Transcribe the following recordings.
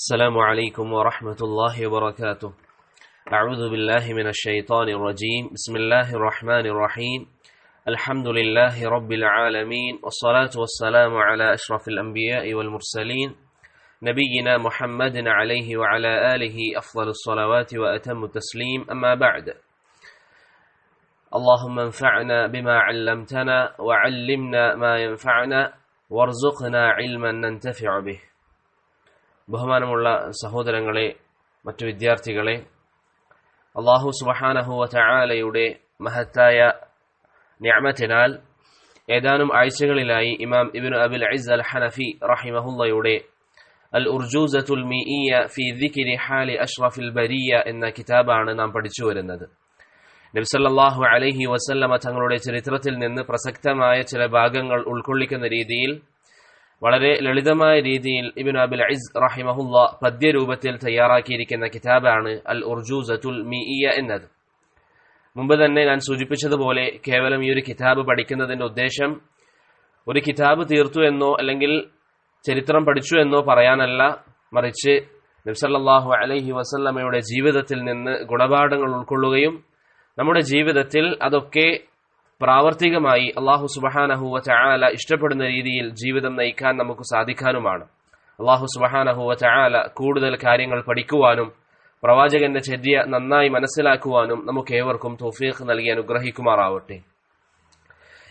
السلام عليكم ورحمة الله وبركاته. أعوذ بالله من الشيطان الرجيم. بسم الله الرحمن الرحيم. الحمد لله رب العالمين والصلاة والسلام على أشرف الأنبياء والمرسلين نبينا محمد عليه وعلى آله أفضل الصلوات وأتم التسليم. أما بعد اللهم انفعنا بما علمتنا وعلمنا ما ينفعنا وارزقنا علما ننتفع به. ബഹുമാനമുള്ള സഹോദരങ്ങളെ മറ്റു വിദ്യാർത്ഥികളെ അള്ളാഹു സുബഹാനഹുവ ചായാലയുടെ മഹത്തായ ഞാമത്തിനാൽ ഏതാനും ആഴ്ചകളിലായി ഇമാം ഇബിൻ അബിൽ അസ് അൽ ഹനഫി റഹിമഹുല്ലയുടെ അൽ ഉർജൂസത്തുൽ മിഇയ ഫി ദിക്രി ഹാലി അഷ്റഫിൽ ബരിയ എന്ന കിതാബാണ് നാം പഠിച്ചു വരുന്നത്. നബ്സല്ലാഹു അലൈഹി വസല്ലമ തങ്ങളുടെ ചരിത്രത്തിൽ നിന്ന് പ്രസക്തമായ ചില ഭാഗങ്ങൾ ഉൾക്കൊള്ളിക്കുന്ന രീതിയിൽ വളരെ ലളിതമായ രീതിയിൽ ഇബിൻ അബിൽ ഇസ് റഹിമഹുല്ല പദ്യരൂപത്തിൽ തയ്യാറാക്കിയിരിക്കുന്ന കിതാബാണ് അൽ ഉർജൂസത്തുൽ മിഇയ എന്നത്. മുമ്പ് തന്നെ ഞാൻ സൂചിപ്പിച്ചതുപോലെ കേവലം ഈ ഒരു കിതാബ് പഠിക്കുന്നതിന്റെ ഉദ്ദേശം ഒരു കിതാബ് തീർത്തു എന്നോ അല്ലെങ്കിൽ ചരിത്രം പഠിച്ചു എന്നോ പറയാനല്ല. മറിച്ച് നബ്സല്ലാഹു അലഹി വസല്ലമയുടെ ജീവിതത്തിൽ നിന്ന് ഗുണപാഠങ്ങൾ ഉൾക്കൊള്ളുകയും നമ്മുടെ ജീവിതത്തിൽ അതൊക്കെ പ്രാവർത്തികമായി അള്ളാഹു സുബഹാനഹുവ ചായാല ഇഷ്ടപ്പെടുന്ന രീതിയിൽ ജീവിതം നയിക്കാൻ നമുക്ക് സാധിക്കാനുമാണ്. അള്ളാഹു സുബഹാനഹുവ ചായാല കൂടുതൽ കാര്യങ്ങൾ പഠിക്കുവാനും പ്രവാചകന്റെ ചര്യ നന്നായി മനസ്സിലാക്കുവാനും നമുക്ക് ഏവർക്കും തോഫീഖ് നൽകി അനുഗ്രഹിക്കുമാറാവട്ടെ.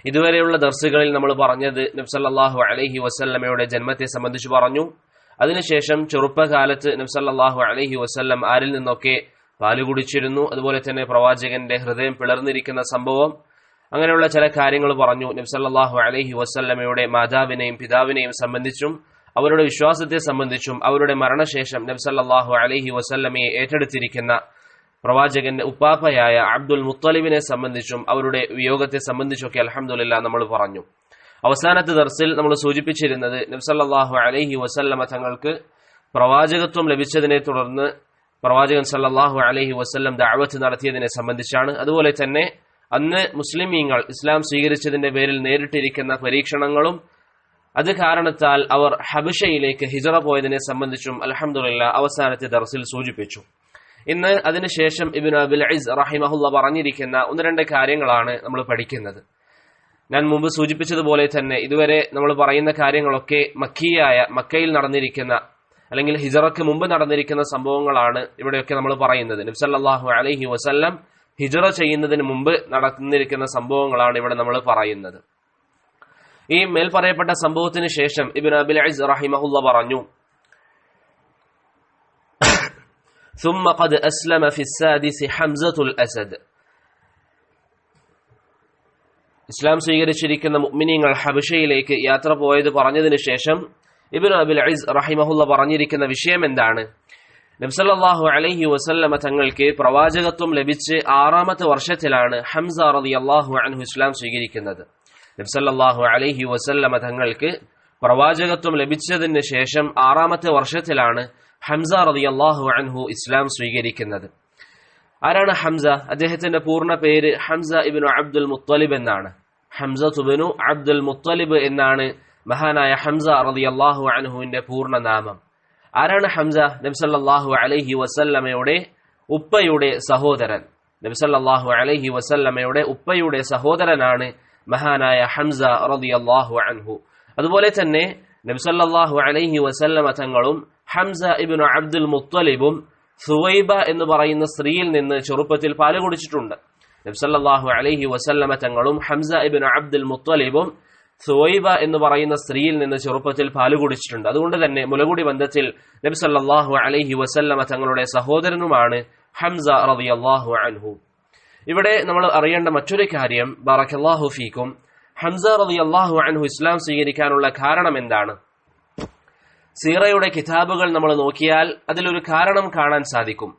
ഇതുവരെയുള്ള ദർസുകളിൽ നമ്മൾ പറഞ്ഞത് നബ്സല്ലാഹു അലഹി വസല്ലമയുടെ ജന്മത്തെ സംബന്ധിച്ച് പറഞ്ഞു. അതിനുശേഷം ചെറുപ്പകാലത്ത് നബ്സല്ലാഹു അലഹി വസല്ലം ആരിൽ നിന്നൊക്കെ പാൽ കുടിച്ചിരുന്നു. അതുപോലെ തന്നെ പ്രവാചകന്റെ ഹൃദയം പിളർന്നിരിക്കുന്ന സംഭവം അങ്ങനെയുള്ള ചില കാര്യങ്ങൾ പറഞ്ഞു നബ്സല്ലാഹു അലഹി വസ്ല്ലമയുടെ മാതാവിനെയും പിതാവിനെയും സംബന്ധിച്ചും അവരുടെ വിശ്വാസത്തെ സംബന്ധിച്ചും അവരുടെ മരണശേഷം നബ്സല്ലാഹു അലഹി വസ്ല്ലമയെ ഏറ്റെടുത്തിരിക്കുന്ന പ്രവാചകന്റെ ഉപ്പാപ്പയായ അബ്ദുൽ മുത്തലിബിനെ സംബന്ധിച്ചും അവരുടെ വിയോഗത്തെ സംബന്ധിച്ചൊക്കെ അലഹമുല്ല നമ്മൾ പറഞ്ഞു. അവസാനത്തെ ദർസിൽ നമ്മൾ സൂചിപ്പിച്ചിരുന്നത് നബ്സല്ലാഹു അലഹി വസല്ലമ തങ്ങൾക്ക് പ്രവാചകത്വം ലഭിച്ചതിനെ തുടർന്ന് പ്രവാചകൻ സല്ലാഹു അലഹി വസ്ല്ലം ദാവത്ത് നടത്തിയതിനെ സംബന്ധിച്ചാണ്. അതുപോലെ തന്നെ അന്ന് മുസ്ലിമീങ്ങൾ ഇസ്ലാം സ്വീകരിച്ചതിന്റെ പേരിൽ നേരിട്ടിരിക്കുന്ന പരീക്ഷണങ്ങളും അത് കാരണത്താൽ അവർ ഹബിഷയിലേക്ക് ഹിജറ പോയതിനെ സംബന്ധിച്ചും അലഹമുല്ല അവസാനത്തെ ദർസിൽ സൂചിപ്പിച്ചു. ഇന്ന് അതിനുശേഷം ഇബിൻ അബുൽ ഇസ് റഹിമഹുല്ല പറഞ്ഞിരിക്കുന്ന ഒന്ന് രണ്ട് കാര്യങ്ങളാണ് നമ്മൾ പഠിക്കുന്നത്. ഞാൻ മുമ്പ് സൂചിപ്പിച്ചതുപോലെ തന്നെ ഇതുവരെ നമ്മൾ പറയുന്ന കാര്യങ്ങളൊക്കെ മക്കിയായ മക്കയിൽ നടന്നിരിക്കുന്ന അല്ലെങ്കിൽ ഹിജറക്ക് മുമ്പ് നടന്നിരിക്കുന്ന സംഭവങ്ങളാണ് ഇവിടെയൊക്കെ നമ്മൾ പറയുന്നത്. നബ്സല്ലാഹു അലഹി വസല്ലം ഹിജറ ചെയ്യുന്നതിന് മുമ്പ് നടന്നിരിക്കുന്ന സംഭവങ്ങളാണ് ഇവിടെ നമ്മൾ പറയുന്നത് ഈ മേൽ പറയപ്പെട്ട സംഭവത്തിന് ശേഷം ഇബിൻ അബിൽ അസ് റഹിമഹുല്ല പറഞ്ഞു ثم قد أسلم في السادس حمزة الأسد ഇസ്ലാം സ്വീകരിച്ചിരിക്കുന്ന മുഅ്മിനീങ്ങൾ ഹബഷയിലേക്ക് യാത്ര പോയത് പറഞ്ഞതിന് ശേഷം ഇബിൻ അബിൽ അസ് റഹിമഹുല്ല പറഞ്ഞിരിക്കുന്ന വിഷയം എന്താണ് നബ്സല്ലാഹു അലഹി വസല്ലമ തങ്ങൾക്ക് പ്രവാചകത്വം ലഭിച്ച് ആറാമത്തെ വർഷത്തിലാണ് ഹംസ റതി അള്ളാഹു അനഹു ഇസ്ലാം സ്വീകരിക്കുന്നത്. നബ്സല്ലാഹു അലഹി വസല്ലമ തങ്ങൾക്ക് പ്രവാചകത്വം ലഭിച്ചതിന് ശേഷം ആറാമത്തെ വർഷത്തിലാണ് ഹംസ റതി അള്ളാഹു അൻഹു ഇസ്ലാം സ്വീകരിക്കുന്നത്. ആരാണ് ഹംസ? അദ്ദേഹത്തിന്റെ പൂർണ പേര് ഹംസ ഇബിനു അബ്ദുൽ മുത്തലിബ് എന്നാണ്. ഹംസ തുബിനു അബ്ദുൽ മുത്തലിബ് എന്നാണ് മഹാനായ ഹംസ റതി അള്ളാഹു അൻഹുവിന്റെ പൂർണ നാമം. ആരാണ് ഹംസ? നബ്സല്ലാഹു അലഹി വസല്ലമയുടെ ഉപ്പയുടെ സഹോദരൻ. നബ്സല്ലാഹു അലഹി വസല്ലമയുടെ ഉപ്പയുടെ സഹോദരനാണ് മഹാനായ ഹംസ റളിയല്ലാഹു അൻഹു. അതുപോലെ തന്നെ നബ്സല്ലാഹു അലൈഹി വസല്ലമ തങ്ങളും ഹംസ ഇബിൻ അബ്ദുൽ മുത്തലിബും സുവൈബ എന്ന് പറയുന്ന സ്ത്രീയിൽ നിന്ന് ചെറുപ്പത്തിൽ പാൽ കുടിച്ചിട്ടുണ്ട്. നബ്സല്ലാഹു അലൈഹി വസല്ലമ തങ്ങളും ഹംസ ഇബിൻ അബ്ദുൽ മുത്തലിബും സുവൈബ എന്ന് പറയുന്ന സ്ത്രീയിൽ നിന്ന് ചെറുപ്പത്തിൽ പാൽ കുടിച്ചിട്ടുണ്ട്. അതുകൊണ്ട് തന്നെ മുലകുടി ബന്ധത്തിൽ നബി സല്ലാഹു അലൈഹി വസല്ലമ തങ്ങളുടെ സഹോദരനുമാണ് ഹംസ റബി അള്ളാഹു അൻഹു. ഇവിടെ നമ്മൾ അറിയേണ്ട മറ്റൊരു കാര്യം ബറഖല്ലാഹു ഫീക്കും. ഹംസ അള്ളാഹു അൻഹു ഇസ്ലാം സ്വീകരിക്കാനുള്ള കാരണം എന്താണ്? സീറയുടെ കിതാബുകൾ നമ്മൾ നോക്കിയാൽ അതിലൊരു കാരണം കാണാൻ സാധിക്കും.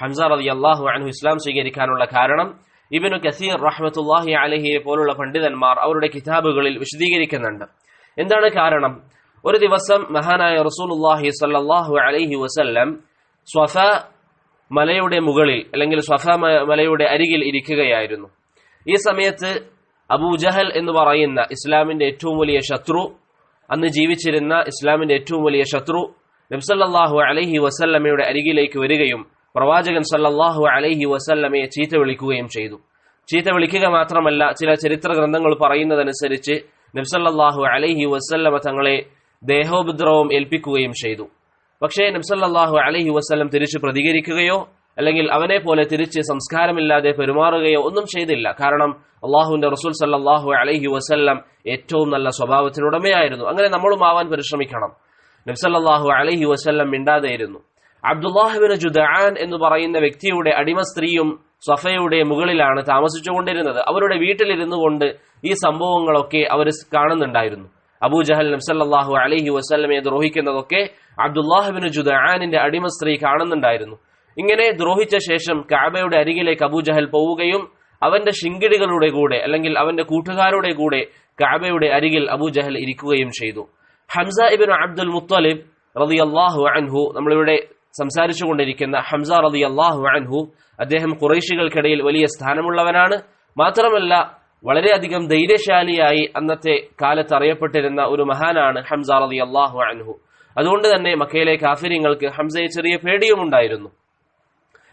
ഹംസ റബി അള്ളാഹു അൻഹു ഇസ്ലാം സ്വീകരിക്കാനുള്ള കാരണം ഇബിനു കസീർ റഹ്മത്തുല്ലാഹി അലഹിയെ പോലുള്ള പണ്ഡിതന്മാർ അവരുടെ കിതാബുകളിൽ വിശദീകരിക്കുന്നുണ്ട്. എന്താണ് കാരണം? ഒരു ദിവസം മഹാനായ റസൂലുല്ലാഹി സല്ലാഹു അലഹി വസല്ലം സ്വഫ മലയുടെ മുകളിൽ അല്ലെങ്കിൽ സ്വഫ മലയുടെ അരികിൽ ഇരിക്കുകയായിരുന്നു. ഈ സമയത്ത് അബൂജഹൽ എന്ന് പറയുന്ന ഇസ്ലാമിന്റെ ഏറ്റവും വലിയ ശത്രു അന്ന് ജീവിച്ചിരുന്ന ഇസ്ലാമിന്റെ ഏറ്റവും വലിയ ശത്രു നബ്സല്ലാഹു അലഹി വസല്ലമ്മയുടെ അരികിലേക്ക് വരികയും പ്രവാചകൻ സല്ലാഹു അലൈഹി വസല്ലമയെ ചീത്ത വിളിക്കുകയും ചെയ്തു. ചീത്ത വിളിക്കുക മാത്രമല്ല ചില ചരിത്ര ഗ്രന്ഥങ്ങൾ പറയുന്നതനുസരിച്ച് നബ്സല്ലാഹു അലൈഹി വസല്ലമ തങ്ങളെ ദേഹോപദ്രവം ഏൽപ്പിക്കുകയും ചെയ്തു. പക്ഷേ നബ്സല്ലാഹു അലൈഹി വസല്ലം തിരിച്ചു പ്രതികരിക്കുകയോ അല്ലെങ്കിൽ അവനെ പോലെ തിരിച്ച് സംസ്കാരമില്ലാതെ പെരുമാറുകയോ ഒന്നും ചെയ്തില്ല. കാരണം അള്ളാഹുവിന്റെ റസൂൽ സല്ലാഹു അലൈഹി വസ്ല്ലം ഏറ്റവും നല്ല സ്വഭാവത്തിനുടമയായിരുന്നു. അങ്ങനെ നമ്മളും ആവാൻ പരിശ്രമിക്കണം. നബ്സല്ലാഹു അലൈഹി വസ്ല്ലം മിണ്ടാതെയിരുന്നു. അബ്ദുല്ലാഹിബിന് ജുദാൻ എന്ന് പറയുന്ന വ്യക്തിയുടെ അടിമ സ്ത്രീയും സഫയുടെ മുകളിലാണ് താമസിച്ചുകൊണ്ടിരുന്നത്. അവരുടെ വീട്ടിലിരുന്നു കൊണ്ട് ഈ സംഭവങ്ങളൊക്കെ അവർ കാണുന്നുണ്ടായിരുന്നു. അബൂജഹൽ നബ്സല്ലാഹു അലഹി വസ്ലമെ ദ്രോഹിക്കുന്നതൊക്കെ അബ്ദുല്ലാഹിബിന് ജുദാനിന്റെ അടിമ സ്ത്രീ കാണുന്നുണ്ടായിരുന്നു. ഇങ്ങനെ ദ്രോഹിച്ച ശേഷം കാബയുടെ അരികിലേക്ക് അബൂജഹൽ പോവുകയും അവന്റെ ശിങ്കിടികളുടെ കൂടെ അല്ലെങ്കിൽ അവന്റെ കൂട്ടുകാരുടെ കൂടെ കാബയുടെ അരികിൽ അബൂജഹൽ ഇരിക്കുകയും ചെയ്തു. ഹംസ ഇബിൻ അബ്ദുൽ മുത്തലിബ് റതി അള്ളാഹു അൻഹു നമ്മളിവിടെ സംസാരിച്ചു കൊണ്ടിരിക്കുന്ന ഹംസ റതി അള്ളാഹു അൻഹു അദ്ദേഹം കുറേശികൾക്കിടയിൽ വലിയ സ്ഥാനമുള്ളവനാണ്. മാത്രമല്ല വളരെയധികം ധൈര്യശാലിയായി അന്നത്തെ കാലത്ത് അറിയപ്പെട്ടിരുന്ന ഒരു മഹാനാണ് ഹംസ റതി അള്ളാഹു അൻഹു. അതുകൊണ്ട് തന്നെ മക്കയിലെ കാഫിര്യങ്ങൾക്ക് ഹംസയെ ചെറിയ പേടിയും ഉണ്ടായിരുന്നു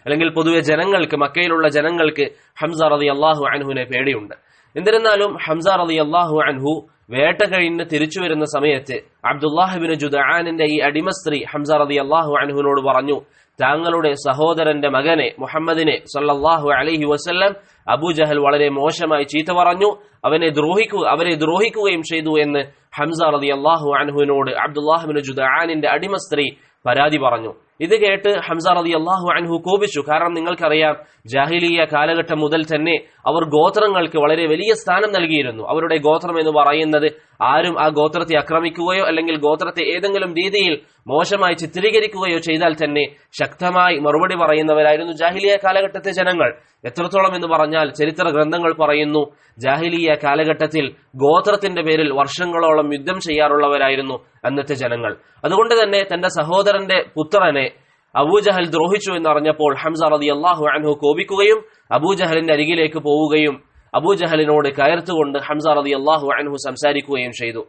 അല്ലെങ്കിൽ പൊതുവെ ജനങ്ങൾക്ക് മക്കയിലുള്ള ജനങ്ങൾക്ക് ഹംസ റതി അള്ളാഹു അൻഹുവിനെ പേടിയുണ്ട്. എന്നിരുന്നാലും ഹംസ അലി അള്ളാഹു അൻഹു വേട്ട കഴിഞ്ഞ് തിരിച്ചു വരുന്ന സമയത്ത് അബ്ദുല്ലാഹിബിന് ജുദാനിന്റെ ഈ അടിമ സ്ത്രീ ഹംസ റതി അള്ളാഹു അൻഹുവിനോട് പറഞ്ഞു താങ്കളുടെ സഹോദരന്റെ മകനെ മുഹമ്മദിനെ സല്ലാഹു അലഹി വസ്ല്ലം അബൂജഹൽ വളരെ മോശമായി ചീത്ത പറഞ്ഞു അവനെ ദ്രോഹിക്കുക അവരെ ദ്രോഹിക്കുകയും ചെയ്തു എന്ന് ഹംസ റതി അള്ളാഹു അൻഹുവിനോട് അബ്ദുല്ലാഹിബിന് ജുദാനിന്റെ അടിമ സ്ത്രീ പരാതി പറഞ്ഞു. ഇത് കേട്ട് ഹംസ റതി അള്ളാഹു അൻഹു കോപിച്ചു. കാരണം നിങ്ങൾക്കറിയാം ജാഹിലിയ കാലഘട്ടം മുതൽ തന്നെ അവർ ഗോത്രങ്ങൾക്ക് വളരെ വലിയ സ്ഥാനം നൽകിയിരുന്നു. അവരുടെ ഗോത്രം എന്ന് പറയുന്നത് ആരും ആ ഗോത്രത്തെ ആക്രമിക്കുകയോ അല്ലെങ്കിൽ ഗോത്രത്തെ ഏതെങ്കിലും രീതിയിൽ മോശമായി ചിത്രീകരിക്കുകയോ ചെയ്താൽ തന്നെ ശക്തമായി മറുപടി പറയുന്നവരായിരുന്നു ജാഹിലിയ കാലഘട്ടത്തെ ജനങ്ങൾ. എത്രത്തോളം എന്ന് പറഞ്ഞാൽ ചരിത്ര ഗ്രന്ഥങ്ങൾ പറയുന്നു ജാഹിലിയ കാലഘട്ടത്തിൽ ഗോത്രത്തിന്റെ പേരിൽ വർഷങ്ങളോളം യുദ്ധം ചെയ്യാറുള്ളവരായിരുന്നു അന്നത്തെ ജനങ്ങൾ. അതുകൊണ്ട് തന്നെ തന്റെ സഹോദരന്റെ പുത്രനെ അബൂജഹൽ ദ്രോഹിച്ചു എന്നറിഞ്ഞപ്പോൾ ഹംസ റതി അള്ളാഹു അൻഹു കോപിക്കുകയും അബൂജഹലിന്റെ അരികിലേക്ക് പോവുകയും അബൂജഹലിനോട് കയർത്തുകൊണ്ട് ഹംസ റതി അള്ളാഹു അൻഹു സംസാരിക്കുകയും ചെയ്തു.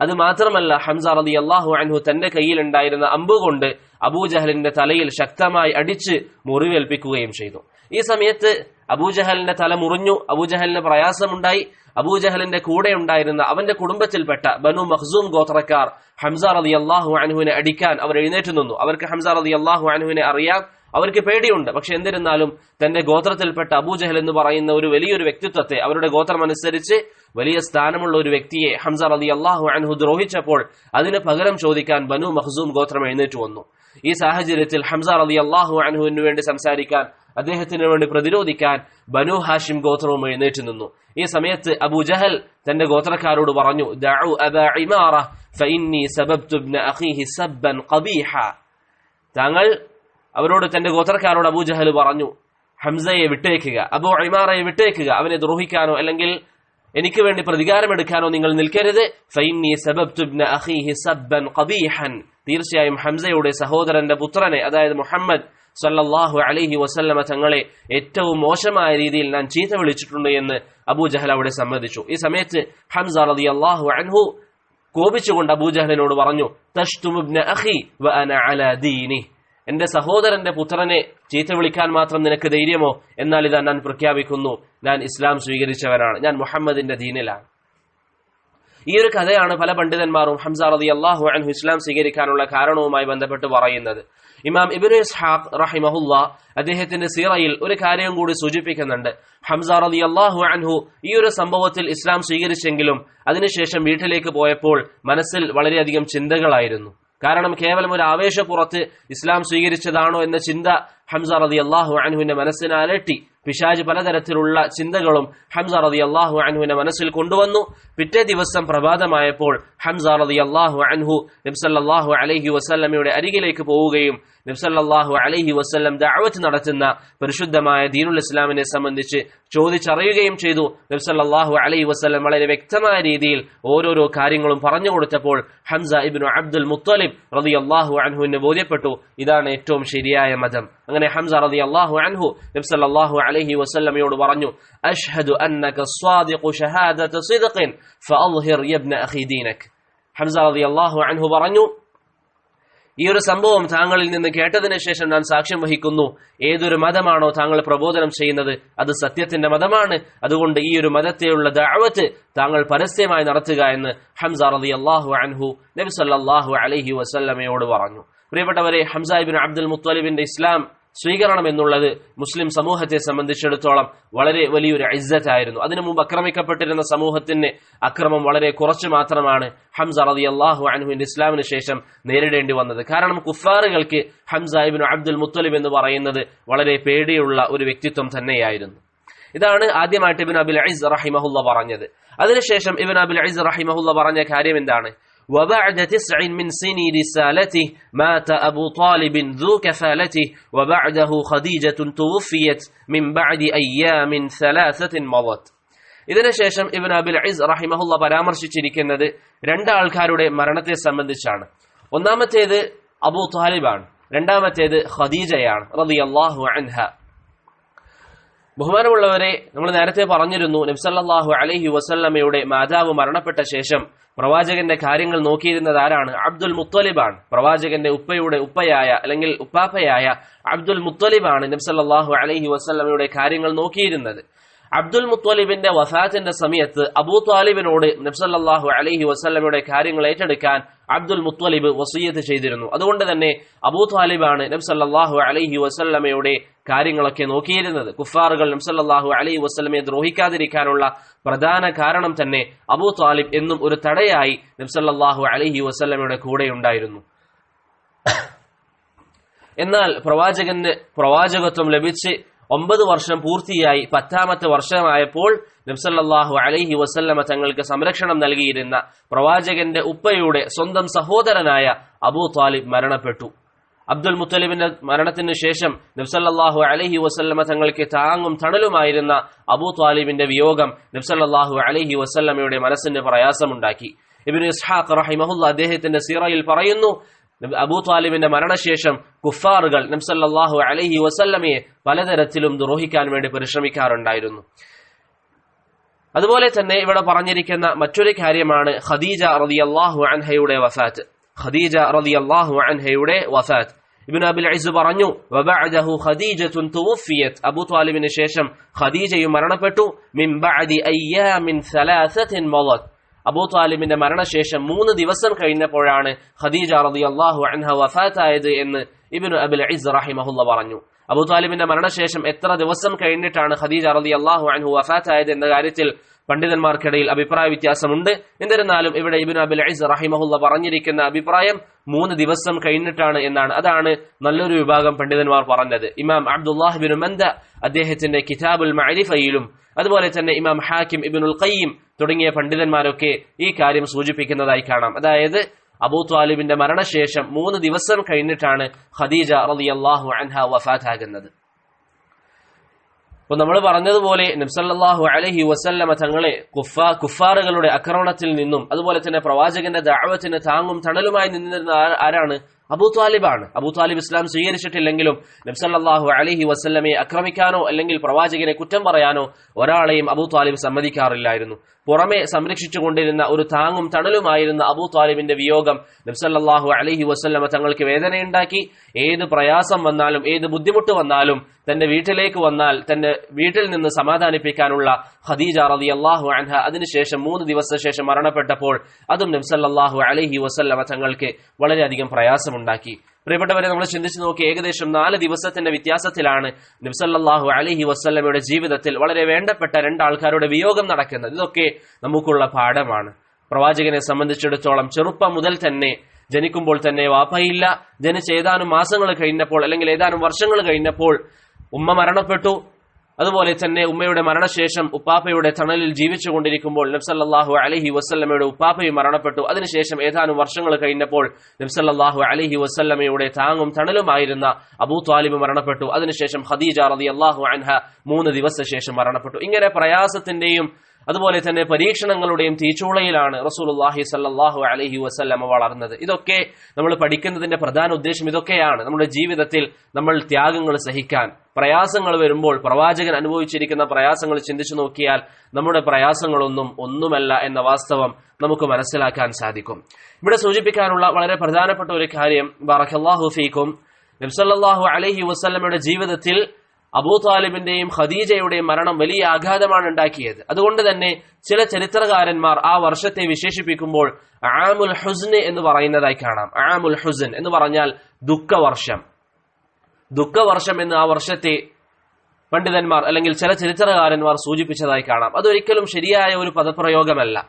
അത് മാത്രമല്ല ഹംസ റതി അള്ളാഹു അൻഹു തന്റെ കയ്യിലുണ്ടായിരുന്ന അമ്പ് കൊണ്ട് അബൂജഹലിന്റെ തലയിൽ ശക്തമായി അടിച്ച് മുറിവേൽപ്പിക്കുകയും ചെയ്തു. ഈ സമയത്ത് അബൂജഹലിന്റെ തല മുറിഞ്ഞു അബൂജഹലിന് പ്രയാസമുണ്ടായി. അബൂജഹലിന്റെ കൂടെ ഉണ്ടായിരുന്ന അവന്റെ കുടുംബത്തിൽപ്പെട്ട ബനു മഹ്സൂം ഗോത്രക്കാർ ഹംസ റതി അള്ളാഹു അൻഹുവിനെ അടിക്കാൻ അവർ എഴുന്നേറ്റ് നിന്നു. അവർക്ക് ഹംസ റതി അള്ളാഹു അൻഹുവിനെ അറിയാം. അവർക്ക് പേടിയുണ്ട്. പക്ഷെ എന്നിരുന്നാലും തന്റെ ഗോത്രത്തിൽപ്പെട്ട അബൂജഹൽ എന്ന് പറയുന്ന ഒരു വലിയൊരു വ്യക്തിത്വത്തെ അവരുടെ ഗോത്രം അനുസരിച്ച് വലിയ സ്ഥാനമുള്ള ഒരു വ്യക്തിയെ ഹംസ റതി അള്ളാഹു അൻഹു ദ്രോഹിച്ചപ്പോൾ അതിന് പകരം ചോദിക്കാൻ ബനു മഹ്സൂം ഗോത്രം എഴുന്നേറ്റ് വന്നു. ഈ സാഹചര്യത്തിൽ ഹംസ റതി അള്ളാഹു അൻഹുവിന് വേണ്ടി സംസാരിക്കാൻ അദ്ദേഹത്തിന് വേണ്ടി പ്രതിരോധിക്കാൻ ബനു ഹാഷിം ഗോത്രവും എഴുന്നേറ്റ് നിന്നു. ഈ സമയത്ത് അബു ജഹൽ തന്റെ ഗോത്രക്കാരോട് പറഞ്ഞു താങ്കൾ അവരോട് തന്റെ ഗോത്രക്കാരോട് അബു ജഹൽ പറഞ്ഞു ഹംസയെ വിട്ടേക്കുക അബു ഇമാറയെ വിട്ടേക്കുക അവനെ ദ്രോഹിക്കാനോ അല്ലെങ്കിൽ എനിക്ക് വേണ്ടി പ്രതികാരം എടുക്കാനോ നിങ്ങൾ നിൽക്കരുത്. തീർച്ചയായും ഹംസയുടെ സഹോദരന്റെ പുത്രനെ അതായത് മുഹമ്മദ് സല്ലല്ലാഹു അലൈഹി വസല്ലമ തങ്ങളെ ഏറ്റവും മോശമായ രീതിയിൽ ഞാൻ ചീത്ത വിളിച്ചിട്ടുണ്ട് എന്ന് അബൂജഹൽ അവിടെ സമ്മതിച്ചു. ഈ സമയത്ത് ഹംസ റളിയല്ലാഹു അൻഹു കോപിച്ചുകൊണ്ട് അബൂജഹലിനോട് പറഞ്ഞു അഖി വ അന ദീനി. എന്റെ സഹോദരന്റെ പുത്രനെ ചീത്ത വിളിക്കാൻ മാത്രം നിനക്ക് ധൈര്യമോ? എന്നാൽ ഇതാ ഞാൻ പ്രഖ്യാപിക്കുന്നു ഞാൻ ഇസ്ലാം സ്വീകരിച്ചവനാണ് ഞാൻ മുഹമ്മദിന്റെ ദീനിലാണ്. ഈ ഒരു കഥയാണ് പല പണ്ഡിതന്മാരും ഹംസ റതി അള്ളാഹു അൻഹു ഇസ്ലാം സ്വീകരിക്കാനുള്ള കാരണവുമായി ബന്ധപ്പെട്ട് പറയുന്നത്. ഇമാം ഇബിന് ഇസ്ഹാഖ് റഹിമഹുല്ല അദ്ദേഹത്തിന്റെ സീറയിൽ ഒരു കാര്യം കൂടി സൂചിപ്പിക്കുന്നുണ്ട്. ഹംസ റലി അള്ളാഹു അൻഹു ഈ ഒരു സംഭവത്തിൽ ഇസ്ലാം സ്വീകരിച്ചെങ്കിലും അതിനുശേഷം വീട്ടിലേക്ക് പോയപ്പോൾ മനസ്സിൽ വളരെയധികം ചിന്തകളായിരുന്നു. കാരണം കേവലം ഒരു ആവേശപ്പുറത്ത് ഇസ്ലാം സ്വീകരിച്ചതാണോ എന്ന ചിന്ത ഹംസ റതി അള്ളാഹു അൻഹുവിന്റെ മനസ്സിനെ അലട്ടി പിശാജ് പലതരത്തിലുള്ള ചിന്തകളും ഹംസ റതി അള്ളാഹു അൻഹുവിന്റെ മനസ്സിൽ കൊണ്ടുവന്നു. പിറ്റേ ദിവസം പ്രഭാതമായപ്പോൾ ഹംസ റതി അള്ളാഹു അൻഹു നബ്സല്ലാഹു അലഹി വസല്ലമയുടെ അരികിലേക്ക് പോവുകയും നബ്സല്ലാഹു അലഹി വസല്ലം ദാവത്ത് നടത്തുന്ന പരിശുദ്ധമായ ദീനുൽ ഇസ്ലാമിനെ സംബന്ധിച്ച് ചോദിച്ചറിയുകയും ചെയ്തു. നബ്സല്ലാഹു അലഹി വസല്ലം വളരെ വ്യക്തമായ രീതിയിൽ ഓരോരോ കാര്യങ്ങളും പറഞ്ഞു കൊടുത്തപ്പോൾ ഹംസ ഇബ്നു അബ്ദുൽ മുത്തലിബ് റതി അള്ളാഹു അൻഹുവിന് ബോധ്യപ്പെട്ടു. ഇതാണ് ഏറ്റവും ശരിയായ മതം. അങ്ങനെ ഹംസ റതി അള്ളാഹു അൻഹു നബ്സല്ലാഹു അലൈഹി വസ്ല്ലമയോട് പറഞ്ഞു അഷ്ഹദു അന്നക സ്വാദിഖു ഷഹാദത സിദ്ഖിൻ ഫഅദ്ഹിർ യബ്ന അഖി ദീനക്. ഹംസ റളിയല്ലാഹു അള്ളാഹു അൻഹു പറഞ്ഞു ഈ ഒരു സംഭവം താങ്കളിൽ നിന്ന് കേട്ടതിനു ശേഷം ഞാൻ സാക്ഷ്യം വഹിക്കുന്നു. ഏതൊരു മതമാണോ താങ്കൾ പ്രബോധനം ചെയ്യുന്നത്? അത് സത്യത്തിന്റെ മതമാണ്. അതുകൊണ്ട് ഈ ഒരു മതത്തെയുള്ള ദഅവത്ത് താങ്കൾ പരസ്യമായി നടത്തുക എന്ന് ഹംസ റളിയല്ലാഹു അൻഹു നബി സല്ലല്ലാഹു അലൈഹി വസല്ലമയോട് പറഞ്ഞു. പ്രിയപ്പെട്ടവരെ ഹംസ ഇബ്നു അബ്ദുൽ മുത്തലിബിന്റെ ഇസ്ലാം സ്വീകരണം എന്നുള്ളത് മുസ്ലിം സമൂഹത്തെ സംബന്ധിച്ചിടത്തോളം വളരെ വലിയൊരു ഇസ്സത്തായിരുന്നു. അതിനു മുമ്പ് ആക്രമിക്കപ്പെട്ടിരുന്ന സമൂഹത്തിന് അക്രമം വളരെ കുറച്ചു മാത്രമാണ് ഹംസ റതി അള്ളാഹു അനുഹുവിന്റെ ഇസ്ലാമിന് ശേഷം നേരിടേണ്ടി വന്നത്. കാരണം കുഫാറുകൾക്ക് ഹംസ ഇബിൻ അബ്ദുൽ മുത്തലിബ് എന്ന് പറയുന്നത് വളരെ പേടിയുള്ള ഒരു വ്യക്തിത്വം തന്നെയായിരുന്നു. ഇതാണ് ആദ്യമായിട്ട് ഇബിൻ അബിൽ അയിസ് റഹിമഹുല്ല പറഞ്ഞത്. അതിനുശേഷം ഇബിൻ അബിൽ അയിസ് റഹിമഹുല്ല പറഞ്ഞ കാര്യം എന്താണ്? وبعد تسع من سن رسالته مات أبو طالب ذو كفالته وبعده خديجة توفيت من بعد أيام ثلاثة مضت ഇതിനുശേഷം ഇബൻ അബിൽ ഇസ് റഹിമഹുല്ല പരാമർശിച്ചിരിക്കുന്നത് രണ്ടാൾക്കാരുടെ മരണത്തെ സംബന്ധിച്ചാണ് ഒന്നാമത്തേത് അബൂ താലിബാണ് രണ്ടാമത്തേത് ഖദീജയാണ് റളിയല്ലാഹു അൻഹ ബഹുമാനമുള്ളവരെ നമ്മൾ നേരത്തെ പറഞ്ഞിരുന്നു നബ്സല്ലാഹു അലഹി വസല്ലമയുടെ മാതാവ് മരണപ്പെട്ട ശേഷം പ്രവാചകന്റെ കാര്യങ്ങൾ നോക്കിയിരുന്നത് ആരാണ്? അബ്ദുൽ മുത്തലിബാണ്. പ്രവാചകന്റെ ഉപ്പയുടെ ഉപ്പയായ അല്ലെങ്കിൽ ഉപ്പാപ്പയായ അബ്ദുൽ മുത്തലിബാണ് നബ്സല്ലാഹു അലഹി വസല്ലമയുടെ കാര്യങ്ങൾ നോക്കിയിരുന്നത്. അബ്ദുൽ മുത്തലിബിന്റെ വഫാത്തിന്റെ സമയത്ത് അബൂ താലിബിനോട് നബ്സല്ലാഹു അലഹി വസല്ലമയുടെ കാര്യങ്ങൾ ഏറ്റെടുക്കാൻ അബ്ദുൽ മുത്തലിബ് വസീയത്ത് ചെയ്തിരുന്നു. അതുകൊണ്ട് തന്നെ അബൂ താലിബാണ് നബ്സല്ലാഹു അലഹി വസല്ലമയുടെ കാര്യങ്ങളൊക്കെ നോക്കിയിരുന്നത്. കുഫാറുകൾ നബ്സല്ലാഹു അലഹി വസ്ലമയെ ദ്രോഹിക്കാതിരിക്കാനുള്ള പ്രധാന കാരണം തന്നെ അബൂ താലിബ് എന്നും ഒരു തടയായി നബ്സല്ലാഹു അലഹി വസ്ലമയുടെ കൂടെ ഉണ്ടായിരുന്നു. എന്നാൽ പ്രവാചകന് പ്രവാചകത്വം ലഭിച്ച് ഒമ്പത് വർഷം പൂർത്തിയായി പത്താമത്തെ വർഷമായപ്പോൾ നബ്സല്ലാഹു അലൈഹി വസല്ലമ തങ്ങൾക്ക് സംരക്ഷണം നൽകിയിരുന്ന പ്രവാചകന്റെ ഉപ്പയുടെ സ്വന്തം സഹോദരനായ അബൂ താലിബ് മരണപ്പെട്ടു. അബ്ദുൽ മുത്തലിബിന്റെ മരണത്തിന് ശേഷം നബ്സല്ലാഹു അലഹി വസല്ലമ തങ്ങൾക്ക് താങ്ങും തണലുമായിരുന്ന അബൂ താലിബിന്റെ വിയോഗം നബ്സല്ലാഹു അലഹി വസല്ലമയുടെ മനസ്സിന് പ്രയാസമുണ്ടാക്കി. ഇബിൻ ഇസ്ഹാഖ് റഹിമഹുല്ല അദ്ദേഹത്തിന്റെ സീറയിൽ പറയുന്നു അബൂ താലിബിന്റെ മരണശേഷം കുഫാറുകൾ നബ്സല്ലാഹു അലഹി വസല്ലമയെ പലതരത്തിലും ദ്രോഹിക്കാൻ വേണ്ടി പരിശ്രമിക്കാറുണ്ടായിരുന്നു. അതുപോലെ തന്നെ ഇവിടെ പറഞ്ഞിരിക്കുന്ന മറ്റൊരു കാര്യമാണ് ഖദീജ റളിയല്ലാഹു അൻഹയുടെ വഫാത്ത്. ഖദീജ റളിയല്ലാഹു അൻഹയുടെ വഫാത്ത്. ഇബിൻ അബിൽ ഇസ് പറഞ്ഞു വബഅദഹു ഖദീജത്തുൻ തുവഫിയത് അബൂ താലിബിന് ശേഷം ഖദീജയും മരണപ്പെട്ടു. മിൻ ബഅദി അയ്യാമിൻ സലാസത്തിൻ മളത് അബൂ താലിബിന്റെ മരണശേഷം മൂന്ന് ദിവസം കഴിഞ്ഞപ്പോഴാണ് ഖദീജ അള്ളാഹു അൻഹ വഫാത്തായത് എന്ന് ഇബ്നു അബിൽ ഇസ് റഹിമഹുല്ല പറഞ്ഞു. അബൂ താലിബിന്റെ മരണശേഷം എത്ര ദിവസം കഴിഞ്ഞിട്ടാണ് ഖദീജ അള്ളാഹു അൻഹു വഫാത്തായത് എന്ന കാര്യത്തിൽ പണ്ഡിതന്മാർക്കിടയിൽ അഭിപ്രായ വ്യത്യാസമുണ്ട്. എന്നിരുന്നാലും ഇവിടെ ഇബിൻ അബിൽ ഐസ് റഹിമഹുല്ല പറഞ്ഞിരിക്കുന്ന അഭിപ്രായം മൂന്ന് ദിവസം കഴിഞ്ഞിട്ടാണ് എന്നാണ്. അതാണ് നല്ലൊരു വിഭാഗം പണ്ഡിതന്മാർ പറഞ്ഞത്. ഇമാം അബ്ദുല്ലാഹിബിൻ മന്ദ അദ്ദേഹത്തിന്റെ കിതാബുൽ മഅരിഫയിലും അതുപോലെ തന്നെ ഇമാം ഹാക്കിം ഇബിനുൽ ഖയ്യിം തുടങ്ങിയ പണ്ഡിതന്മാരൊക്കെ ഈ കാര്യം സൂചിപ്പിക്കുന്നതായി കാണാം. അതായത് അബൂ ത്വാലിബിന്റെ മരണശേഷം മൂന്ന് ദിവസം കഴിഞ്ഞിട്ടാണ് ഖദീജ റളിയല്ലാഹു അൻഹ വഫാത്താകുന്നത്. അപ്പൊ നമ്മൾ പറഞ്ഞതുപോലെ നബ്സല്ലാഹു അലഹി വസല്ലമ തങ്ങളെ കുഫാ കുഫാറുകളുടെ ആക്രമണത്തിൽ നിന്നും അതുപോലെ തന്നെ പ്രവാചകന്റെ ദാവത്തിന് താങ്ങും തണലുമായി നിന്നിരുന്ന ആരാണ്? അബൂ താലിബാണ് അബൂ താലിബ് ഇസ്ലാം സ്വീകരിച്ചിട്ടില്ലെങ്കിലും നബ്സല്ലാഹു അലഹി വസല്ലമയെ ആക്രമിക്കാനോ അല്ലെങ്കിൽ പ്രവാചകനെ കുറ്റം പറയാനോ ഒരാളെയും അബൂ താലിബ് സമ്മതിക്കാറില്ലായിരുന്നു. പുറമെ സംരക്ഷിച്ചുകൊണ്ടിരുന്ന ഒരു താങ്ങും തണലുമായിരുന്ന അബൂ താലിബിന്റെ വിയോഗം നബ്സല്ലാഹു അലഹി വസല്ലമ തങ്ങൾക്ക് വേദനയുണ്ടാക്കി. ഏത് പ്രയാസം വന്നാലും ഏത് ബുദ്ധിമുട്ട് വന്നാലും തന്റെ വീട്ടിലേക്ക് വന്നാൽ തന്റെ വീട്ടിൽ നിന്ന് സമാധാനിപ്പിക്കാനുള്ള ഖദീജ റതി അള്ളാഹു അൻഹ അതിനുശേഷം മൂന്ന് ദിവസ ശേഷം മരണപ്പെട്ടപ്പോൾ അതും നബ്സല്ലാഹു അലഹി വസല്ലമ തങ്ങൾക്ക് വളരെയധികം പ്രയാസമുണ്ടാക്കി. പ്രിയപ്പെട്ടവരെ നമ്മൾ ചിന്തിച്ചു നോക്കി ഏകദേശം നാല് ദിവസത്തിന്റെ വ്യത്യാസത്തിലാണ് നബ്സല്ലാഹു അലഹി വസ്ല്ലമയുടെ ജീവിതത്തിൽ വളരെ വേണ്ടപ്പെട്ട രണ്ടാൾക്കാരുടെ വിയോഗം നടക്കുന്നത്. ഇതൊക്കെ നമുക്കുള്ള പാഠമാണ്. പ്രവാചകനെ സംബന്ധിച്ചിടത്തോളം ചെറുപ്പം മുതൽ തന്നെ ജനിക്കുമ്പോൾ തന്നെ വാപ്പയില്ല. ജനിച്ച ഏതാനും മാസങ്ങൾ കഴിഞ്ഞപ്പോൾ അല്ലെങ്കിൽ ഏതാനും വർഷങ്ങൾ കഴിഞ്ഞപ്പോൾ ഉമ്മ മരണപ്പെട്ടു. അതുപോലെ തന്നെ ഉമ്മയുടെ മരണശേഷം ഉപ്പാപ്പയുടെ തണലിൽ ജീവിച്ചുകൊണ്ടിരിക്കുമ്പോൾ നബ്സല്ലാഹു അലഹി വസ്ല്ലമയുടെ ഉപ്പാപ്പയും മരണപ്പെട്ടു. അതിനുശേഷം ഏതാനും വർഷങ്ങൾ കഴിഞ്ഞപ്പോൾ നബ്സല്ലാഹു അലഹി വസ്ല്ലമയുടെ താങ്ങും തണലുമായിരുന്ന അബൂ താലിബ് മരണപ്പെട്ടു. അതിനുശേഷം ഖദീജ റതി അള്ളാഹു അൻഹ മൂന്ന് ദിവസ ശേഷം മരണപ്പെട്ടു. ഇങ്ങനെ പ്രയാസത്തിന്റെയും അതുപോലെ തന്നെ പരീക്ഷണങ്ങളുടെയും തീച്ചൂളയിലാണ് റസൂലുള്ളാഹി സല്ലാഹു അലഹി വസല്ലമ വളർന്നത്. ഇതൊക്കെ നമ്മൾ പഠിക്കുന്നതിന്റെ പ്രധാന ഉദ്ദേശം ഇതൊക്കെയാണ് നമ്മുടെ ജീവിതത്തിൽ നമ്മൾ ത്യാഗങ്ങൾ സഹിക്കാൻ. പ്രയാസങ്ങൾ വരുമ്പോൾ പ്രവാചകൻ അനുഭവിച്ചിരിക്കുന്ന പ്രയാസങ്ങൾ ചിന്തിച്ചു നോക്കിയാൽ നമ്മുടെ പ്രയാസങ്ങളൊന്നും ഒന്നുമല്ല എന്ന വാസ്തവം നമുക്ക് മനസ്സിലാക്കാൻ സാധിക്കും. ഇവിടെ സൂചിപ്പിക്കാനുള്ള വളരെ പ്രധാനപ്പെട്ട ഒരു കാര്യം ബറഖല്ലാഹു ഫീക്കും നബ്സല്ലാഹു അലഹി വസല്ലമയുടെ ജീവിതത്തിൽ അബൂ താലിബിന്റെയും ഖദീജയുടെയും മരണം വലിയ ആഘാതമാണ് ഉണ്ടാക്കിയത്. അതുകൊണ്ട് തന്നെ ചില ചരിത്രകാരന്മാർ ആ വർഷത്തെ വിശേഷിപ്പിക്കുമ്പോൾ ആമുൽ ഹുസ്ന് എന്ന് പറയുന്നതായി കാണാം. ആമുൽ ഹുസൻ എന്ന് പറഞ്ഞാൽ ദുഃഖവർഷം. ദുഃഖവർഷം എന്ന് ആ വർഷത്തെ പണ്ഡിതന്മാർ അല്ലെങ്കിൽ ചില ചരിത്രകാരന്മാർ സൂചിപ്പിച്ചതായി കാണാം. അതൊരിക്കലും ശരിയായ ഒരു പദപ്രയോഗമല്ല.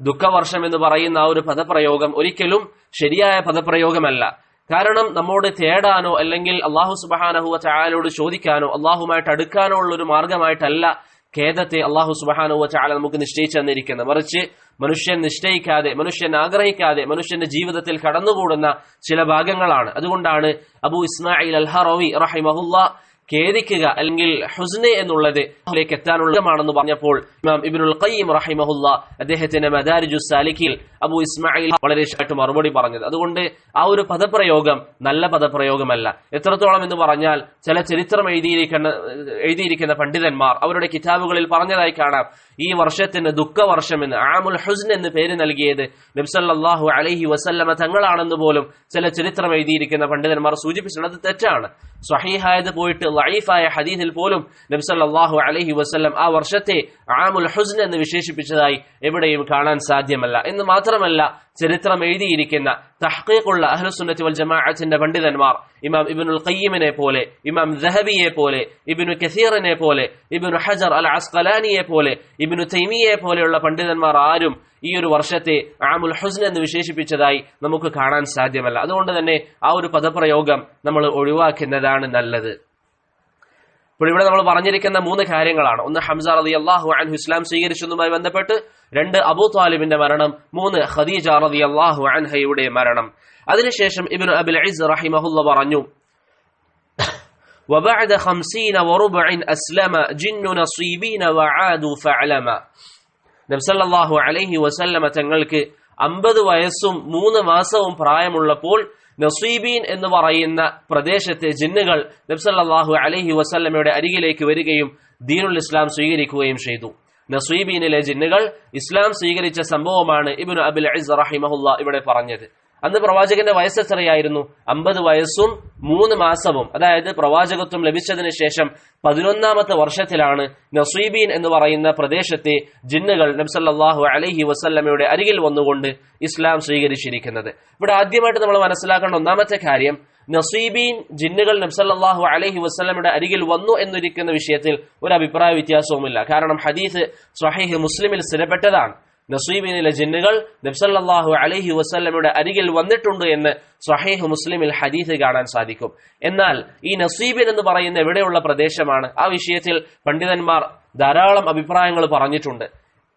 ദുഃഖവർഷം എന്ന് പറയുന്ന ആ ഒരു പദപ്രയോഗം ഒരിക്കലും ശരിയായ പദപ്രയോഗമല്ല. കാരണം നമ്മോട് തേടാനോ അല്ലെങ്കിൽ അള്ളാഹു സുബഹാനഹുവ ചായാലോട് ചോദിക്കാനോ അള്ളാഹുമായിട്ട് അടുക്കാനോ ഉള്ള ഒരു മാർഗമായിട്ടല്ല ഖേദത്തെ അള്ളാഹു സുബഹാനുവ ചാല നമുക്ക് നിശ്ചയിച്ചു തന്നിരിക്കുന്നത്. മറിച്ച് മനുഷ്യൻ നിശ്ചയിക്കാതെ മനുഷ്യൻ ആഗ്രഹിക്കാതെ മനുഷ്യന്റെ ജീവിതത്തിൽ കടന്നുകൂടുന്ന ചില ഭാഗങ്ങളാണ്. അതുകൊണ്ടാണ് അബു ഇസ്മായിൽ അൽഹറവി റഹിമഹുല്ല ഖേദിക്കുക അല്ലെങ്കിൽ ഹുസ്നെ എന്നുള്ളത് അതിലേക്ക് എത്താനുള്ളതാണെന്ന് പറഞ്ഞപ്പോൾ ഇമാം ഇബ്നുൽ ഖയ്യിം റഹിമഹുല്ല അദ്ദേഹത്തിന്റെ മദാരിജു സാലിഖിൽ അബു ഇസ്മായിൽ വളരെ ഇഷ്ടമായിട്ട് മറുപടി പറഞ്ഞത്. അതുകൊണ്ട് ആ ഒരു പദപ്രയോഗം നല്ല പദപ്രയോഗമല്ല. എത്രത്തോളം എന്ന് പറഞ്ഞാൽ ചില ചരിത്രം എഴുതിയിരിക്കുന്ന എഴുതിയിരിക്കുന്ന പണ്ഡിതന്മാർ അവരുടെ കിതാബുകളിൽ പറഞ്ഞതായി കാണാം. ഈ വർഷത്തിന് ദുഃഖവർഷം എന്ന് ആമുൽ ഹുസ്ൻ എന്ന് പേര് നൽകിയത് നബ്സല്ലാഹു അലഹി വസല്ലമ തങ്ങളാണെന്ന് പോലും ചില ചരിത്രം എഴുതിയിരിക്കുന്ന പണ്ഡിതന്മാർ സൂചിപ്പിച്ചത് തെറ്റാണ്. സ്വഹീഹായത് പോയിട്ട് ലൈഫായ ഹദീദിൽ പോലും നബ്സല്ലാഹു അലഹി വസ്ലം ആ വർഷത്തെ ആമുൽ ഹുസ്ൻ എന്ന് വിശേഷിപ്പിച്ചതായി എവിടെയും കാണാൻ സാധ്യമല്ല എന്ന് മാത്രമല്ല ചരിത്രം എഴുതിയിരിക്കുന്ന തഹ്ഖീഖുള്ള അഹ്ലുസുന്നത്തി വൽ ജമാഅത്തിന്റെ പണ്ഡിതന്മാർ ഇമാം ഇബ്നുൽ ഖയ്യിമിനെ പോലെ ഇമാം ദഹബിയെ പോലെ ഇബ്നു കസീറിനെ പോലെ ഇബ്നു ഹജർ അൽ അസ്കലാനിയെ പോലെ ഇബ്നു തൈമിയെ പോലെയുള്ള പണ്ഡിതന്മാർ ആരും ഈ ഒരു വർഷത്തെ ആമുൽ ഹുസ്ൻ എന്ന് വിശേഷിപ്പിച്ചതായി നമുക്ക് കാണാൻ സാധ്യമല്ല അതുകൊണ്ട് തന്നെ ആ ഒരു പദപ്രയോഗം നമ്മൾ ഒഴിവാക്കുന്നതാണ് നല്ലത് ഇപ്പോൾ ഇവിടെ നമ്മൾ പറഞ്ഞിരിക്കുന്ന മൂന്ന് കാര്യങ്ങളാണ് ഒന്ന് ഹംസ റതി അള്ളാഹു അൻഹു ഇസ്ലാം സ്വീകരിച്ചതുമായി ബന്ധപ്പെട്ട് രണ്ട് അബൂ താലിബിന്റെ മരണം മൂന്ന് ഖദീജ റതി അള്ളാഹു അൻഹയുടെ മരണം അതിനുശേഷം ഇബിൻ അബിൽ ഇസ് റഹിമഹുല്ല പറഞ്ഞു وبعد خمسين وربع أسلم جن نصيبين وعادوا فعلما നബ്സല്ലാഹു അലൈഹി വസല്ലമ തങ്ങൾക്ക് അമ്പത് വയസ്സും മൂന്ന് മാസവും പ്രായമുള്ളപ്പോൾ നസീബീൻ എന്ന് പറയുന്ന പ്രദേശത്തെ ജിന്നുകൾ നബ്സല്ലാഹു അലഹി വസല്ലമയുടെ അരികിലേക്ക് വരികയും ദീനുൽ ഇസ്ലാം സ്വീകരിക്കുകയും ചെയ്തു. നസീബീനിലെ ജിന്നുകൾ ഇസ്ലാം സ്വീകരിച്ച സംഭവമാണ് ഇബിൻ അബിൽ റഹിമഹുല്ല ഇവിടെ പറഞ്ഞത്. അന്ന് പ്രവാചകന്റെ വയസ്സ് എത്രയായിരുന്നു? അമ്പത് വയസ്സും മൂന്ന് മാസവും. അതായത് പ്രവാചകത്വം ലഭിച്ചതിന് ശേഷം പതിനൊന്നാമത്തെ വർഷത്തിലാണ് നസീബീൻ എന്ന് പറയുന്ന പ്രദേശത്തെ ജിന്നുകൾ നബ്സല്ലാഹു അലഹി വസ്ല്ലമയുടെ അരികിൽ വന്നുകൊണ്ട് ഇസ്ലാം സ്വീകരിച്ചിരിക്കുന്നത്. ഇവിടെ ആദ്യമായിട്ട് നമ്മൾ മനസ്സിലാക്കേണ്ട ഒന്നാമത്തെ കാര്യം നസീബീൻ ജിന്നുകൾ നബ്സല്ലാഹു അലഹി വസ്ലമയുടെ അരികിൽ വന്നു എന്നിരിക്കുന്ന വിഷയത്തിൽ ഒരു അഭിപ്രായ വ്യത്യാസവുമില്ല. കാരണം ഹദീസ് സ്വഹീഹ് മുസ്ലിമിൽ സ്ഥിരപ്പെട്ടതാണ്. നസീബിനിലെ ജിന്നുകൾ നബ്സല്ലാഹു അലഹി വസ്ല്ലമയുടെ അരികിൽ വന്നിട്ടുണ്ട് എന്ന് സ്വഹീഹ് മുസ്ലിമിൽ ഹദീസ് കാണാൻ സാധിക്കും. എന്നാൽ ഈ നസീബിൻ എന്ന് പറയുന്ന എവിടെയുള്ള പ്രദേശമാണ്? ആ വിഷയത്തിൽ പണ്ഡിതന്മാർ ധാരാളം അഭിപ്രായങ്ങൾ പറഞ്ഞിട്ടുണ്ട്.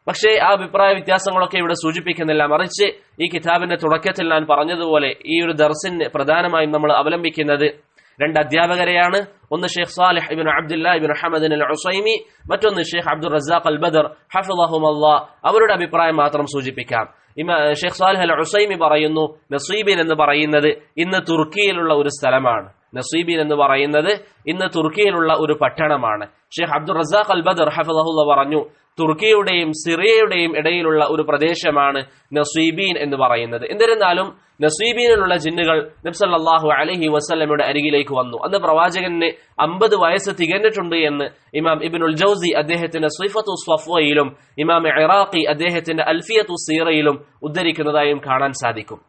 പക്ഷേ ആ അഭിപ്രായ വ്യത്യാസങ്ങളൊക്കെ ഇവിടെ സൂചിപ്പിക്കുന്നില്ല. മറിച്ച് ഈ കിതാബിന്റെ തുടക്കത്തിൽ ഞാൻ പറഞ്ഞതുപോലെ ഈ ഒരു ദർസിന് പ്രധാനമായും നമ്മൾ അവലംബിക്കുന്നത് രണ്ട് അധ്യാപകരെയാണ്. ഒന്ന് Sheikh Salih ibn Abdullah ibn ഹമദിൻ al Usaimi മറ്റൊന്ന് ഷെയ്ഖ് അബ്ദുൾ റസാഖ് അൽ ബദർ ഹഫുലഹുമല്ല അവരുടെ അഭിപ്രായം മാത്രം സൂചിപ്പിക്കാം. ഷെയ്ഖ് സാലിഹ് അൽ ഉസൈമി പറയുന്നു നസീബിൻ എന്ന് പറയുന്നത് ഇന്ന് തുർക്കിയിലുള്ള ഒരു സ്ഥലമാണ്. നസീബിൻ എന്ന് പറയുന്നത് ഇന്ന് തുർക്കിയിലുള്ള ഒരു പട്ടണമാണ്. ഷെയ്ഖ് അബ്ദുൾ റസാഖ് അൽ ബദർ ഹഫുലഹുല്ല പറഞ്ഞു തുർക്കിയുടെയും സിറിയയുടെയും ഇടയിലുള്ള ഒരു പ്രദേശമാണ് നസീബീൻ എന്ന് പറയുന്നത്. എന്നിരുന്നാലും നസീബീനിലുള്ള ജിന്നുകൾ നബ്സല്ലാഹു അലഹി വസ്ലമയുടെ അരികിലേക്ക് വന്നു. അന്ന് പ്രവാചകന് അമ്പത് വയസ്സ് തികഞ്ഞിട്ടുണ്ട് എന്ന് ഇമാം ഇബിനുൽ ജൌസി അദ്ദേഹത്തിന്റെ സ്വൈഫത്തു സ്വഫയിലും ഇമാം ഇറാഖി അദ്ദേഹത്തിന്റെ അൽഫിയത്തു സീറയിലും ഉദ്ധരിക്കുന്നതായും കാണാൻ സാധിക്കും.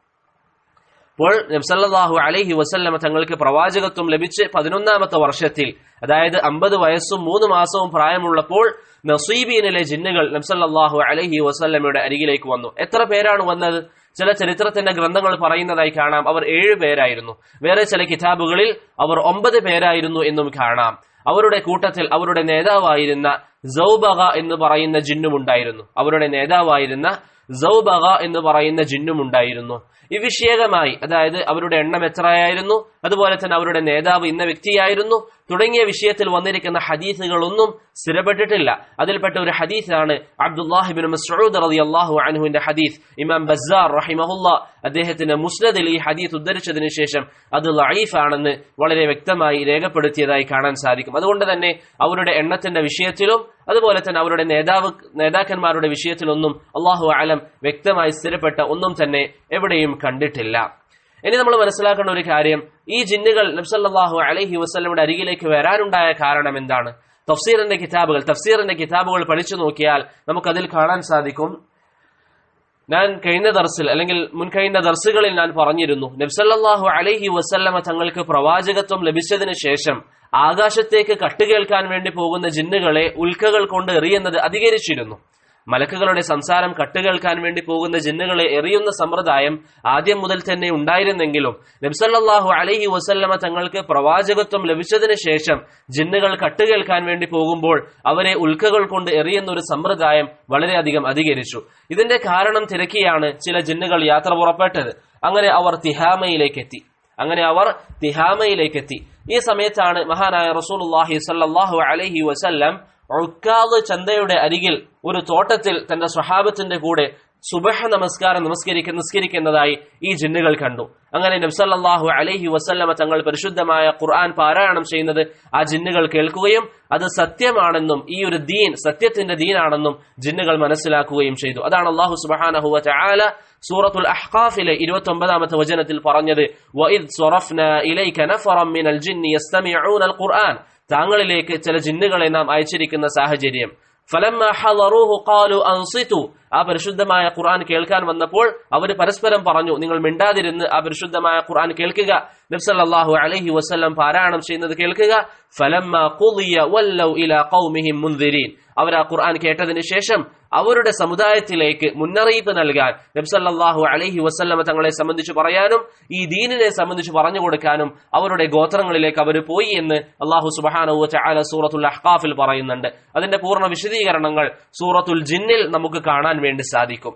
അപ്പോൾ നബ്സല്ലാഹു അലഹി വസല്ലമ തങ്ങൾക്ക് പ്രവാചകത്വം ലഭിച്ച് പതിനൊന്നാമത്തെ വർഷത്തിൽ അതായത് അമ്പത് വയസ്സും മൂന്ന് മാസവും പ്രായമുള്ളപ്പോൾ നസീബീനിലെ ജിന്നുകൾ നബ്സല്ലാഹു അലഹി വസല്ലമയുടെ അരികിലേക്ക് വന്നു. എത്ര പേരാണ് വന്നത്? ചില ചരിത്രത്തിന്റെ ഗ്രന്ഥങ്ങൾ പറയുന്നതായി കാണാം. അവർ ഏഴ് പേരായിരുന്നു. വേറെ ചില കിതാബുകളിൽ അവർ ഒമ്പത് പേരായിരുന്നു എന്നും കാണാം. അവരുടെ കൂട്ടത്തിൽ അവരുടെ നേതാവായിരുന്ന സൗബക എന്ന് പറയുന്ന ജിന്നുമുണ്ടായിരുന്നു അവരുടെ നേതാവായിരുന്ന സൗബക എന്ന് പറയുന്ന ജിന്നും ജിന്നുമുണ്ടായിരുന്നു വിഷയകമായി അതായത് അവരുടെ എണ്ണം എത്രയായിരുന്നു? അതുപോലെ തന്നെ അവരുടെ നേതാവ് ഇന്ന വ്യക്തിയായിരുന്നു? തുടങ്ങിയ വിഷയത്തിൽ വന്നിരിക്കുന്ന ഹദീസുകളൊന്നും സ്ഥിരപ്പെട്ടിട്ടില്ല. അതിൽപ്പെട്ട ഒരു ഹദീസാണ് അബ്ദുല്ലാഹിബിൻ മസ്ഊദ് അള്ളാഹു അനുഹുവിന്റെ ഹദീസ്. ഇമാം ബസാർ റഹിമഹുല്ല അദ്ദേഹത്തിന്റെ മുസ്നദിൽ ഈ ഹദീസ് ഉദ്ധരിച്ചതിന് ശേഷം അത് ലൈഫ് ആണെന്ന് വളരെ വ്യക്തമായി രേഖപ്പെടുത്തിയതായി കാണാൻ സാധിക്കും. അതുകൊണ്ട് തന്നെ അവരുടെ എണ്ണത്തിന്റെ വിഷയത്തിലും അതുപോലെ തന്നെ അവരുടെ നേതാവ് നേതാക്കന്മാരുടെ വിഷയത്തിലൊന്നും അള്ളാഹു ആലം വ്യക്തമായി സ്ഥിരപ്പെട്ട ഒന്നും തന്നെ എവിടെയും കണ്ടിട്ടില്ല. ഇനി നമ്മൾ മനസ്സിലാക്കേണ്ട ഒരു കാര്യം ഈ ജിന്നുകൾ നബ്സല്ലാഹു അലഹി വസ്ലമിയുടെ അരികിലേക്ക് വരാനുണ്ടായ കാരണം എന്താണ്? തഫ്സീറിന്റെ കിതാബുകൾ തഫ്സീറിന്റെ കിതാബുകൾ പഠിച്ചു നോക്കിയാൽ നമുക്കതിൽ കാണാൻ സാധിക്കും. ഞാൻ കഴിഞ്ഞ ദർസിൽ അല്ലെങ്കിൽ മുൻകഴിഞ്ഞ ദർസുകളിൽ ഞാൻ പറഞ്ഞിരുന്നു നബ്സല്ലാഹു അലഹി വസല്ലമ തങ്ങൾക്ക് പ്രവാചകത്വം ലഭിച്ചതിന് ശേഷം ആകാശത്തേക്ക് കട്ടുകേൾക്കാൻ വേണ്ടി പോകുന്ന ജിന്നുകളെ ഉൽക്കകൾ കൊണ്ട് എറിയുന്നത് അധികരിച്ചിരുന്നു. മലക്കുകളുടെ സംസാരം കട്ടുകേൾക്കാൻ വേണ്ടി പോകുന്ന ജിന്നുകളെ എറിയുന്ന സമ്പ്രദായം ആദ്യം മുതൽ തന്നെ ഉണ്ടായിരുന്നെങ്കിലും നബ്സല്ലാഹു അലഹി വസല്ലമ തങ്ങൾക്ക് പ്രവാചകത്വം ലഭിച്ചതിന് ശേഷം ജിന്നുകൾ കട്ടുകേൾക്കാൻ വേണ്ടി പോകുമ്പോൾ അവരെ ഉൽക്കകൾ കൊണ്ട് എറിയുന്ന ഒരു സമ്പ്രദായം വളരെയധികം അധികരിച്ചു. ഇതിന്റെ കാരണം തിരക്കിയാണ് ചില ജിന്നുകൾ യാത്ര പുറപ്പെട്ടത്. അങ്ങനെ അവർ തിഹാമയിലേക്ക് എത്തി അങ്ങനെ അവർ തിഹാമയിലേക്ക് എത്തി ഈ സമയത്താണ് മഹാനായ റസൂൽ അലഹി അലൈഹി വസല്ലം ഉക്കാദ് ചന്തയുടെ അരികിൽ ഒരു തോട്ടത്തിൽ തന്റെ സ്വഹാബത്തിന്റെ കൂടെ സുബഹ നമസ്കാരം നമസ്കരിക്കുന്ന നിസ്കരിക്കുന്നതായി ഈ ജിന്നുകൾ കണ്ടു. അങ്ങനെ നബ്സല്ലാഹു അലഹി വസല്ലമ തങ്ങൾ പരിശുദ്ധമായ ഖുർആൻ പാരായണം ചെയ്യുന്നത് ആ ജിന്നുകൾ കേൾക്കുകയും അത് സത്യമാണെന്നും ഈ ഒരു ദീൻ സത്യത്തിന്റെ ദീനാണെന്നും ജിന്നുകൾ മനസ്സിലാക്കുകയും ചെയ്തു. അതാണ് അള്ളാഹു സുബഹാനഹു ചാല സൂറത്തുൽ അഹ്ഖാഫിലെ ഇരുപത്തി ഒമ്പതാമത്തെ വചനത്തിൽ പറഞ്ഞത് താങ്കളിലേക്ക് ചില ജിന്നുകളെ നാം അയച്ചിരിക്കുന്ന സാഹചര്യം. അൻസിതു. ആ പരിശുദ്ധമായ ഖുർആൻ കേൾക്കാൻ വന്നപ്പോൾ അവർ പരസ്പരം പറഞ്ഞു നിങ്ങൾ മിണ്ടാതിരുന്ന് ആ പരിശുദ്ധമായ ഖുർആൻ കേൾക്കുക. നബ്സല്ലാഹു അലഹി വസ്ലം പാരായണം ചെയ്യുന്നത് കേൾക്കുക. ഫലമ്മ അവർ ആ ഖുർആൻ കേട്ടതിന് ശേഷം അവരുടെ സമുദായത്തിലേക്ക് മുന്നറിയിപ്പ് നൽകാൻ നബ്സല്ലാഹു അലഹി വസല്ലമ തങ്ങളെ സംബന്ധിച്ച് പറയാനും ഈ ദീനിനെ സംബന്ധിച്ച് പറഞ്ഞു കൊടുക്കാനും അവരുടെ ഗോത്രങ്ങളിലേക്ക് അവർ പോയി എന്ന് അള്ളാഹു സുബാനുല സൂറത്തുൽ അഹ്കാഫിൽ പറയുന്നുണ്ട്. അതിന്റെ പൂർണ വിശദീകരണങ്ങൾ സൂറത്തുൽ ജിന്നിൽ നമുക്ക് കാണാൻ വേണ്ടി സാധിക്കും.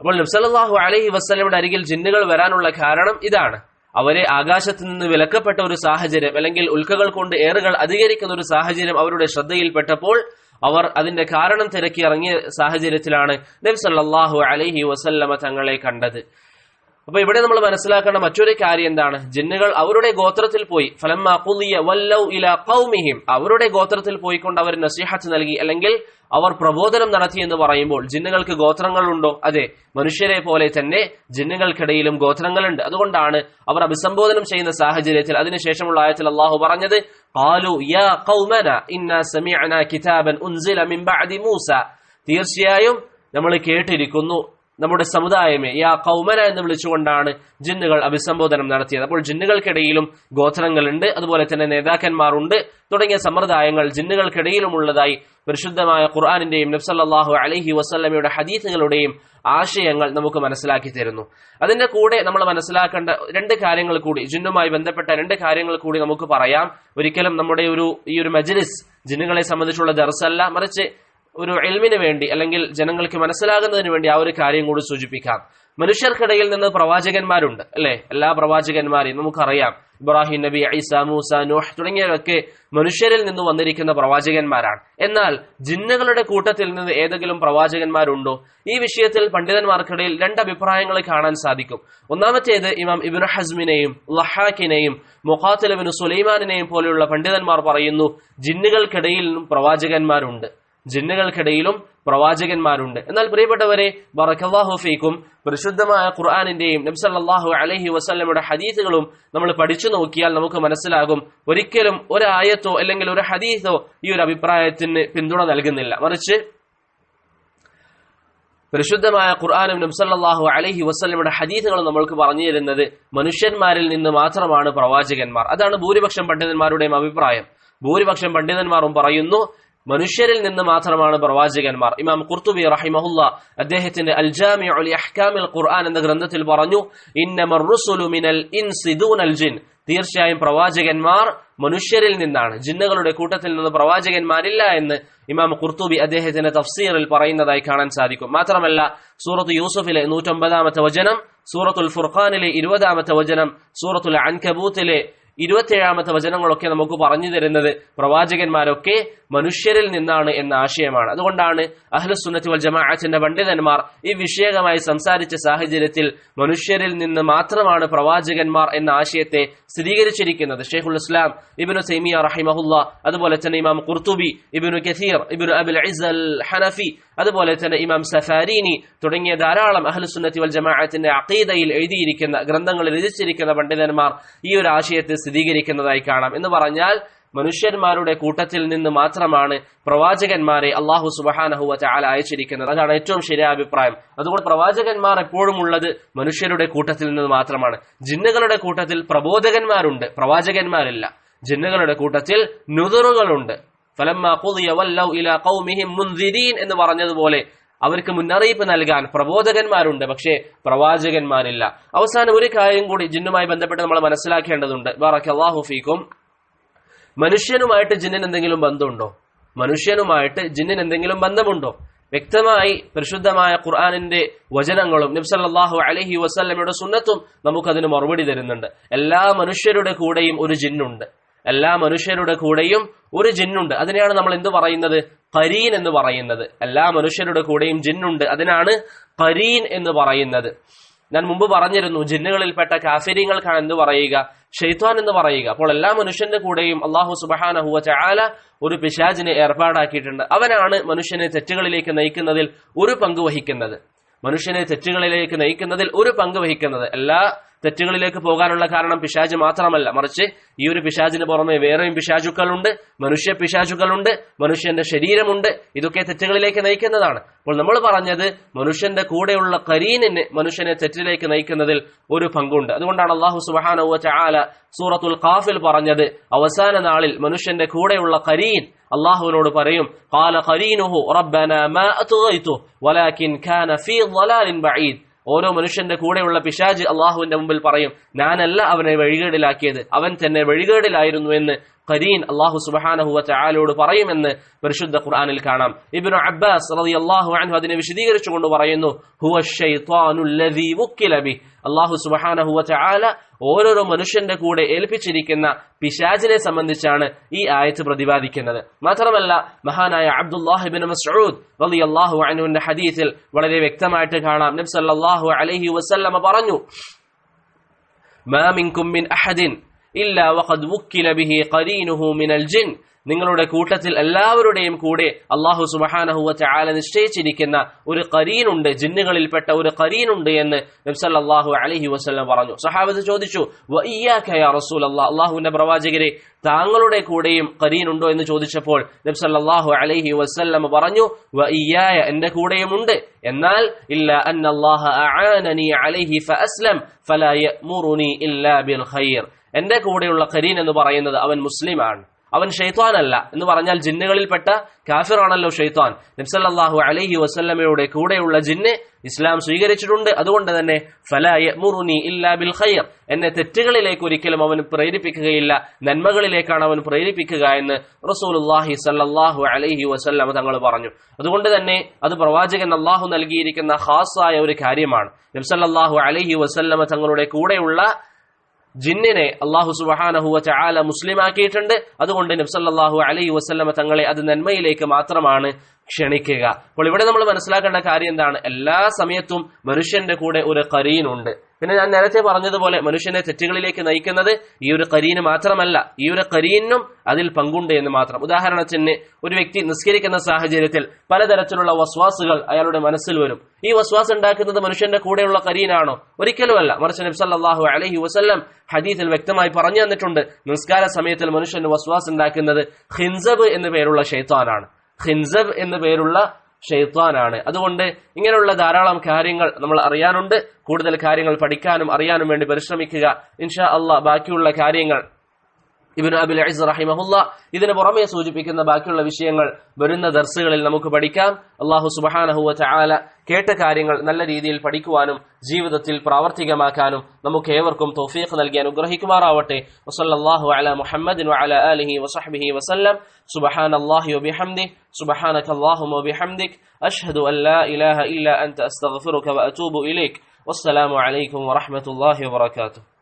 അപ്പോൾ നബ്സല്ലാഹു അലഹി വസ്ലമയുടെ അരികിൽ ജിന്നുകൾ വരാനുള്ള കാരണം ഇതാണ്. അവരെ ആകാശത്ത് നിന്ന് വിലക്കപ്പെട്ട ഒരു സാഹചര്യം അല്ലെങ്കിൽ ഉൽക്കകൾ കൊണ്ട് ഏറുകൾ അധികരിക്കുന്ന ഒരു സാഹചര്യം അവരുടെ ശ്രദ്ധയിൽപ്പെട്ടപ്പോൾ അവർ അതിന്റെ കാരണം തിരക്കി ഇറങ്ങിയ സാഹചര്യത്തിലാണ് നബി സല്ലല്ലാഹു അലൈഹി വസല്ലമ തങ്ങളെ കണ്ടത്. അപ്പൊ ഇവിടെ നമ്മൾ മനസ്സിലാക്കേണ്ട മറ്റൊരു കാര്യം എന്താണ് ജിന്നുകൾ അവരുടെ ഗോത്രത്തിൽ പോയി ഫലമ്മ ഖുദിയ വല്ലൗ ഇലാ ഖൗമിഹിം അവരുടെ ഗോത്രത്തിൽ പോയിക്കൊണ്ട് അവർ നസീഹത്ത് നൽകി അല്ലെങ്കിൽ അവർ പ്രബോധനം നടത്തി എന്ന് പറയുമ്പോൾ ജിന്നുകൾക്ക് ഗോത്രങ്ങളുണ്ടോ അതെ മനുഷ്യരെ പോലെ തന്നെ ജിന്നുകൾക്കിടയിലും ഗോത്രങ്ങളുണ്ട് അതുകൊണ്ടാണ് അവർ അഭിസംബോധനം ചെയ്യുന്ന സാഹചര്യത്തിൽ അതിനുശേഷമുള്ള ആയത്തിൽ അള്ളാഹു പറഞ്ഞത് قالوا يا قومنا إنا سمعنا كتابا أنزل من بعد موسى തീർച്ചയായും നമ്മൾ കേട്ടിരിക്കുന്നു നമ്മുടെ സമുദായമേ യാ കൗമന എന്ന് വിളിച്ചുകൊണ്ടാണ് ജിന്നുകൾ അഭിസംബോധനം നടത്തിയത്. അപ്പോൾ ജിന്നുകൾക്കിടയിലും ഗോത്രങ്ങളുണ്ട് അതുപോലെ തന്നെ നേതാക്കന്മാരുണ്ട്. തുടങ്ങിയ സമ്പ്രദായങ്ങൾ ജിന്നുകൾക്കിടയിലുമുള്ളതായി പരിശുദ്ധമായ ഖുർആാനിന്റെയും നബ്സല്ലാഹു അലഹി വസ്ല്ലമയുടെ ഹദീഫുകളുടെയും ആശയങ്ങൾ നമുക്ക് മനസ്സിലാക്കി തരുന്നു. അതിന്റെ കൂടെ നമ്മൾ മനസ്സിലാക്കേണ്ട രണ്ട് കാര്യങ്ങൾ കൂടി ജിന്നുമായി ബന്ധപ്പെട്ട രണ്ട് കാര്യങ്ങൾ കൂടി നമുക്ക് പറയാം. ഒരിക്കലും നമ്മുടെ ഒരു ഈ ഒരു മജ്ലിസ് ജിന്നുകളെ സംബന്ധിച്ചുള്ള ദർസല്ല മറിച്ച് ഒരു എൽമിന് വേണ്ടി അല്ലെങ്കിൽ ജനങ്ങൾക്ക് മനസ്സിലാകുന്നതിന് വേണ്ടി ആ ഒരു കാര്യം കൂടി സൂചിപ്പിക്കാം. മനുഷ്യർക്കിടയിൽ നിന്ന് പ്രവാചകന്മാരുണ്ട് അല്ലെ? എല്ലാ പ്രവാചകന്മാരെയും നമുക്കറിയാം. ഇബ്രാഹിം നബി ഐസ മൂസ നോഹ് തുടങ്ങിയവരൊക്കെ മനുഷ്യരിൽ നിന്ന് വന്നിരിക്കുന്ന പ്രവാചകന്മാരാണ്. എന്നാൽ ജിന്നുകളുടെ കൂട്ടത്തിൽ നിന്ന് ഏതെങ്കിലും പ്രവാചകന്മാരുണ്ടോ? ഈ വിഷയത്തിൽ പണ്ഡിതന്മാർക്കിടയിൽ രണ്ട് അഭിപ്രായങ്ങൾ കാണാൻ സാധിക്കും. ഒന്നാമത്തേത് ഇമാം ഇബിൻ ഹസ്മിനെയും ലഹാക്കിനെയും മുഖാത്തലബിന് സുലൈമാനിനെയും പോലെയുള്ള പണ്ഡിതന്മാർ പറയുന്നു ജിന്നുകൾക്കിടയിൽ പ്രവാചകന്മാരുണ്ട്. ജിന്നുകൾക്കിടയിലും പ്രവാചകന്മാരുണ്ട്. എന്നാൽ പ്രിയപ്പെട്ടവരെ ബറക്കല്ലാഹു ഫീക്കും പരിശുദ്ധമായ ഖുർആാനിന്റെയും നബ്സല്ലാഹു അലഹി വസ്ലമയുടെ ഹദീസുകളും നമ്മൾ പഠിച്ചു നോക്കിയാൽ നമുക്ക് മനസ്സിലാകും ഒരിക്കലും ഒരു ആയത്തോ അല്ലെങ്കിൽ ഒരു ഹദീസോ ഈ ഒരു അഭിപ്രായത്തിന് പിന്തുണ നൽകുന്നില്ല. മറിച്ച് പരിശുദ്ധമായ ഖുർആാനും നബ്സല്ലാഹു അലഹി വസ്ലമയുടെ ഹദീസുകളും നമ്മൾക്ക് പറഞ്ഞു തരുന്നത് മനുഷ്യന്മാരിൽ നിന്ന് മാത്രമാണ് പ്രവാചകന്മാർ. അതാണ് ഭൂരിപക്ഷം പണ്ഡിതന്മാരുടെയും അഭിപ്രായം. ഭൂരിപക്ഷം പണ്ഡിതന്മാരും പറയുന്നു മനുഷ്യരിൽ നിന്ന് മാത്രമാണ് പ്രവാചകന്മാർ. ഇമാം ഖുർത്തുബി റഹിമഹുല്ല അദ്ദേഹത്തിന്റെ അൽ ജാമിഉ ലി അഹ്കാമിൽ ഖുർആൻ എന്ന ഗ്രന്ഥത്തിൽ പറഞ്ഞു മിനൽ ഇൻസി ദൂനൽ ജിൻ. തീർച്ചയായും പ്രവാചകന്മാർ മനുഷ്യരിൽ നിന്നാണ്. ജിന്നുകളുടെ കൂട്ടത്തിൽ നിന്ന് പ്രവാചകന്മാരില്ല എന്ന് ഇമാം ഖുർത്തുബി അദ്ദേഹത്തിന്റെ തഫ്സീറിൽ പറയുന്നതായി കാണാൻ സാധിക്കും. മാത്രമല്ല സൂറത്ത് യൂസുഫിലെ നൂറ്റൊമ്പതാമത്തെ വചനം സൂറത്തുൽ ഫുർഖാനിലെ ഇരുപതാമത്തെ വചനം സൂറത്തുൽ അൻകബൂത്തിലെ ഇരുപത്തിയേഴാമത്തെ വചനങ്ങളൊക്കെ നമുക്ക് പറഞ്ഞു തരുന്നത് പ്രവാചകന്മാരൊക്കെ മനുഷ്യരിൽ നിന്നാണ് എന്ന ആശയമാണ്. അതുകൊണ്ടാണ് അഹ്ലുസുന്നത്തി വൽ ജമാഅത്തിന്റെ പണ്ഡിതന്മാർ ഈ വിഷയകമായി സംസാരിച്ച സാഹചര്യത്തിൽ മനുഷ്യരിൽ നിന്ന് മാത്രമാണ് പ്രവാചകന്മാർ എന്ന ആശയത്തെ സ്ഥിരീകരിച്ചിരിക്കുന്നത്. ഷെയ്ഖുൽ ഇസ്ലാം ഇബിനു സൈമിയ റഹിമഹുല്ല അതുപോലെ തന്നെ ഇമാം കുർത്തുബി ഇബിനു കസീർ ഇബിനു അബുൽ ഇസൽ ഹനഫി അതുപോലെ തന്നെ ഇമാം സഫാരീനി തുടങ്ങിയ ധാരാളം അഹ്ലുസുന്നത്തി വൽ ജമാഅത്തിന്റെ അഖീദയിൽ എഴുതിയിരിക്കുന്ന ഗ്രന്ഥങ്ങളിൽ രചിച്ചിരിക്കുന്ന പണ്ഡിതന്മാർ ഈ ഒരു ആശയത്തെ സ്ഥിരീകരിക്കുന്നതായി കാണാം. എന്ന് പറഞ്ഞാൽ മനുഷ്യന്മാരുടെ കൂട്ടത്തിൽ നിന്ന് മാത്രമാണ് പ്രവാചകന്മാരെ അള്ളാഹു സുബഹാനഹുവ ചാല അയച്ചിരിക്കുന്നത്. അതാണ് ഏറ്റവും ശരിയായ അഭിപ്രായം. അതുകൊണ്ട് പ്രവാചകന്മാർ എപ്പോഴും ഉള്ളത് മനുഷ്യരുടെ കൂട്ടത്തിൽ നിന്ന് മാത്രമാണ്. ജിന്നുകളുടെ കൂട്ടത്തിൽ പ്രബോധകന്മാരുണ്ട് പ്രവാചകന്മാരില്ല. ജിന്നുകളുടെ കൂട്ടത്തിൽ നുതറുകളുണ്ട് ഫലമ്മ എന്ന് പറഞ്ഞതുപോലെ അവർക്ക് മുന്നറിയിപ്പ് നൽകാൻ പ്രബോധകന്മാരുണ്ട് പക്ഷേ പ്രവാചകന്മാരില്ല. അവസാനം ഒരു കാര്യം കൂടി ജിന്നുമായി ബന്ധപ്പെട്ട് നമ്മൾ മനസ്സിലാക്കേണ്ടതുണ്ട്. ബാറക്കല്ലാഹു ഫീക്കും. മനുഷ്യനുമായിട്ട് ജിന്നിന് എന്തെങ്കിലും ബന്ധമുണ്ടോ? മനുഷ്യനുമായിട്ട് ജിന്നിന് എന്തെങ്കിലും ബന്ധമുണ്ടോ? വ്യക്തമായി പരിശുദ്ധമായ ഖുർആാനിന്റെ വചനങ്ങളും നബ്സല്ലാഹു അലഹി വസ്ല്ലമയുടെ സുന്നത്തും നമുക്കതിന് മറുപടി തരുന്നുണ്ട്. എല്ലാ മനുഷ്യരുടെ കൂടെയും ഒരു ജിന്നുണ്ട്. എല്ലാ മനുഷ്യരുടെ കൂടെയും ഒരു ജിന്നുണ്ട്. അതിനെയാണ് നമ്മൾ എന്ത് പറയുന്നത്? പരീൻ എന്ന് പറയുന്നത്. എല്ലാ മനുഷ്യരുടെ കൂടെയും ജിന്നുണ്ട്. അതിനാണ് പരീൻ എന്ന് പറയുന്നത്. ഞാൻ മുമ്പ് പറഞ്ഞിരുന്നു ജിന്നുകളിൽപ്പെട്ട കാഫര്യങ്ങൾക്കാണ് എന്ത് പറയുക? ഷെയ്ത്വാൻ എന്ന് പറയുക. അപ്പോൾ എല്ലാ മനുഷ്യന്റെ കൂടെയും അള്ളാഹു സുബഹാനഹുവ ചാല ഒരു പിശാജിനെ ഏർപ്പാടാക്കിയിട്ടുണ്ട്. അവനാണ് മനുഷ്യനെ തെറ്റുകളിലേക്ക് നയിക്കുന്നതിൽ ഒരു പങ്ക് വഹിക്കുന്നത്. മനുഷ്യനെ തെറ്റുകളിലേക്ക് നയിക്കുന്നതിൽ ഒരു പങ്ക് വഹിക്കുന്നത്. എല്ലാ തെറ്റുകളിലേക്ക് പോകാനുള്ള കാരണം പിശാജ് മാത്രമല്ല. മറിച്ച് ഈ ഒരു പിശാജിന് പുറമെ വേറെയും പിശാചുക്കളുണ്ട് മനുഷ്യ പിശാചുക്കളുണ്ട് മനുഷ്യന്റെ ശരീരമുണ്ട്. ഇതൊക്കെ തെറ്റുകളിലേക്ക് നയിക്കുന്നതാണ്. അപ്പോൾ നമ്മൾ പറഞ്ഞത് മനുഷ്യന്റെ കൂടെയുള്ള കരീനിന് മനുഷ്യനെ തെറ്റിലേക്ക് നയിക്കുന്നതിൽ ഒരു പങ്കുണ്ട്. അതുകൊണ്ടാണ് അള്ളാഹു സുബാന സൂറത്തുൽ ഖാഫിൽ പറഞ്ഞത് അവസാന നാളിൽ മനുഷ്യന്റെ കൂടെയുള്ള കരീൻ അള്ളാഹുവിനോട് പറയും കാല കരീനുഹു റബ്ബന മാ വലാകിൻ കാന ഫീ ബഈദ്. ഓരോ മനുഷ്യന്റെ കൂടെയുള്ള പിശാജ് അള്ളാഹുവിന്റെ മുമ്പിൽ പറയും ഞാനല്ല അവനെ വഴികേടിലാക്കിയത് അവൻ തന്നെ വഴികേടിലായിരുന്നു എന്ന് ഖരീൻ അള്ളാഹു സുബഹാനഹുവ ചാലോട് പറയുമെന്ന് പരിശുദ്ധ ഖുർആാനിൽ കാണാം. ഇബിനു അബ്ബാസ് റളിയല്ലാഹു അൻഹു അതിനെ വിശദീകരിച്ചുകൊണ്ട് പറയുന്നു ഹുവ ബി അള്ളാഹു സുബഹാനഹുവ ഓരോരോ മനുഷ്യന്റെ കൂടെ ഏൽപ്പിച്ചിരിക്കുന്ന പിശാജിനെ സംബന്ധിച്ചാണ് ഈ ആയത്ത് പ്രതിപാദിക്കുന്നത്. മാത്രമല്ല മഹാനായ അബ്ദുല്ലാഹിബിൻ മസ്ഊദ് അള്ളാഹു അനുവിന്റെ ഹദീസിൽ വളരെ വ്യക്തമായിട്ട് കാണാം. നബ്സല്ലാഹു അലഹി വസല്ലമ പറഞ്ഞു മാമിൻ കുമ്മിൻ മിൻ അഹദിൻ ഇല്ല വഖദ് വുക്കില ബിഹി ഖരീനുഹു മിനൽ ജിൻ നിങ്ങളുടെ കൂട്ടത്തിൽ എല്ലാവരുടെയും കൂടെ അള്ളാഹു സുബഹാനഹുവ ചാല നിശ്ചയിച്ചിരിക്കുന്ന ഒരു കരീനുണ്ട് ജിന്നുകളിൽപ്പെട്ട ഒരു കരീനുണ്ട് എന്ന് നബ്സല്ലാഹു അലഹി വസ്ലം പറഞ്ഞു. സഹാബത്ത് ചോദിച്ചു അള്ളാഹുവിന്റെ പ്രവാചകരെ താങ്കളുടെ കൂടെയും കരീനുണ്ടോ? എന്ന് ചോദിച്ചപ്പോൾ നബ്സല്ലാഹു അലഹി വസ്ല്ലം പറഞ്ഞു വയ്യായ എന്റെ കൂടെയും ഉണ്ട് എന്നാൽ ഇല്ല അലൈഹി ഫഅസ്ലം ഫലാ യഅ്മുറുനി ഇല്ലാ ബിൽ ഖൈർ. എന്റെ കൂടെയുള്ള കരീൻ എന്ന് പറയുന്നത് അവൻ മുസ്ലിമാണ്. അവൻ ഷെയ്ത്വാനല്ല എന്ന് പറഞ്ഞാൽ ജിന്നുകളിൽപ്പെട്ട കാഫിറാണല്ലോ ഷെയ്ത്വാൻ നബ്സല്ലാഹു അലഹി വസ്ല്ലമയുടെ കൂടെയുള്ള ജിന്ന് ഇസ്ലാം സ്വീകരിച്ചിട്ടുണ്ട്. അതുകൊണ്ട് തന്നെ ഫലാമുറുനി ഇല്ലാ ബിൽ ഖൈർ. എന്നെ തെറ്റുകളിലേക്ക് ഒരിക്കലും അവൻ പ്രേരിപ്പിക്കുകയില്ല. നന്മകളിലേക്കാണ് അവൻ പ്രേരിപ്പിക്കുക എന്ന് റസൂലുല്ലാഹി സല്ലാഹു അലൈഹി വസല്ലമ തങ്ങൾ പറഞ്ഞു. അതുകൊണ്ട് തന്നെ അത് പ്രവാചകൻ അള്ളാഹു നൽകിയിരിക്കുന്ന ഖാസായ ഒരു കാര്യമാണ്. നബ്സല്ലാഹു അലഹി വസ്ല്ലമ തങ്ങളുടെ കൂടെയുള്ള ജിന്നിനെ അള്ളാഹു സുബഹാനഹുവ ചാല മുസ്ലിമാക്കിയിട്ടുണ്ട്. അതുകൊണ്ട് നബ്സല്ലാഹു അലൈഹി വസ്ലമ തങ്ങളെ അത് നന്മയിലേക്ക് മാത്രമാണ് ക്ഷണിക്കുക. അപ്പോൾ ഇവിടെ നമ്മൾ മനസ്സിലാക്കേണ്ട കാര്യം എന്താണ്? എല്ലാ സമയത്തും മനുഷ്യന്റെ കൂടെ ഒരു കരീനുണ്ട് പിന്നെ ഞാൻ നേരത്തെ പറഞ്ഞതുപോലെ മനുഷ്യനെ തെറ്റുകളിലേക്ക് നയിക്കുന്നത് ഈ ഒരു കരീന് മാത്രമല്ല ഈ ഒരു കരീനും അതിൽ പങ്കുണ്ട് എന്ന് മാത്രം. ഉദാഹരണത്തിന് ഒരു വ്യക്തി നിസ്കരിക്കുന്ന സാഹചര്യത്തിൽ പലതരത്തിലുള്ള വസ്വാസുകൾ അയാളുടെ മനസ്സിൽ വരും. ഈ വസ്വാസ് ഉണ്ടാക്കുന്നത് മനുഷ്യന്റെ കൂടെയുള്ള കരീനാണോ? ഒരിക്കലുമല്ല. മറിച്ച് നബ്സല്ലാഹു അലഹി വസ്ല്ലം ഹദീസിൽ വ്യക്തമായി പറഞ്ഞു തന്നിട്ടുണ്ട് നിസ്കാര സമയത്തിൽ മനുഷ്യന് വസ്വാസ് ഉണ്ടാക്കുന്നത് ഹിൻസബ് എന്ന് പേരുള്ള ഷെയ്ത്താനാണ് ഹിൻസബ് എന്ന് പേരുള്ള ഷെയ്ത്താനാണ്. അതുകൊണ്ട് ഇങ്ങനെയുള്ള ധാരാളം കാര്യങ്ങൾ നമ്മൾ അറിയാനുണ്ട്. കൂടുതൽ കാര്യങ്ങൾ പഠിക്കാനും അറിയാനും വേണ്ടി പരിശ്രമിക്കുക. ഇൻഷാ അള്ളാഹ് ബാക്കിയുള്ള കാര്യങ്ങൾ ഇബിൻ അബിൽ അഹിസ് റഹിമഹുല്ല ഇതിന് പുറമെ സൂചിപ്പിക്കുന്ന ബാക്കിയുള്ള വിഷയങ്ങൾ വരുന്ന ദർസുകളിൽ നമുക്ക് പഠിക്കാം. അള്ളാഹു സുബഹാനഹുവ ചാല കേട്ട കാര്യങ്ങൾ നല്ല രീതിയിൽ പഠിക്കുവാനും ജീവിതത്തിൽ പ്രാവർത്തികമാക്കാനും നമുക്ക് ഏവർക്കും തൗഫീഖ് നൽകി അനുഗ്രഹിക്കുമാറാവട്ടെ. വസല്ലല്ലാഹു അല മുഹമ്മദിൻ ആലിഹി വസഹ്ബിഹി വസല്ലം. ഇല്ല അൻത അസ്തഗ്ഫിറുക വഅതൂബു ഇലൈക്. വസ്സലാമു അലൈക്കും വറഹ്മത്തുള്ളാഹി വബറകാതുഹു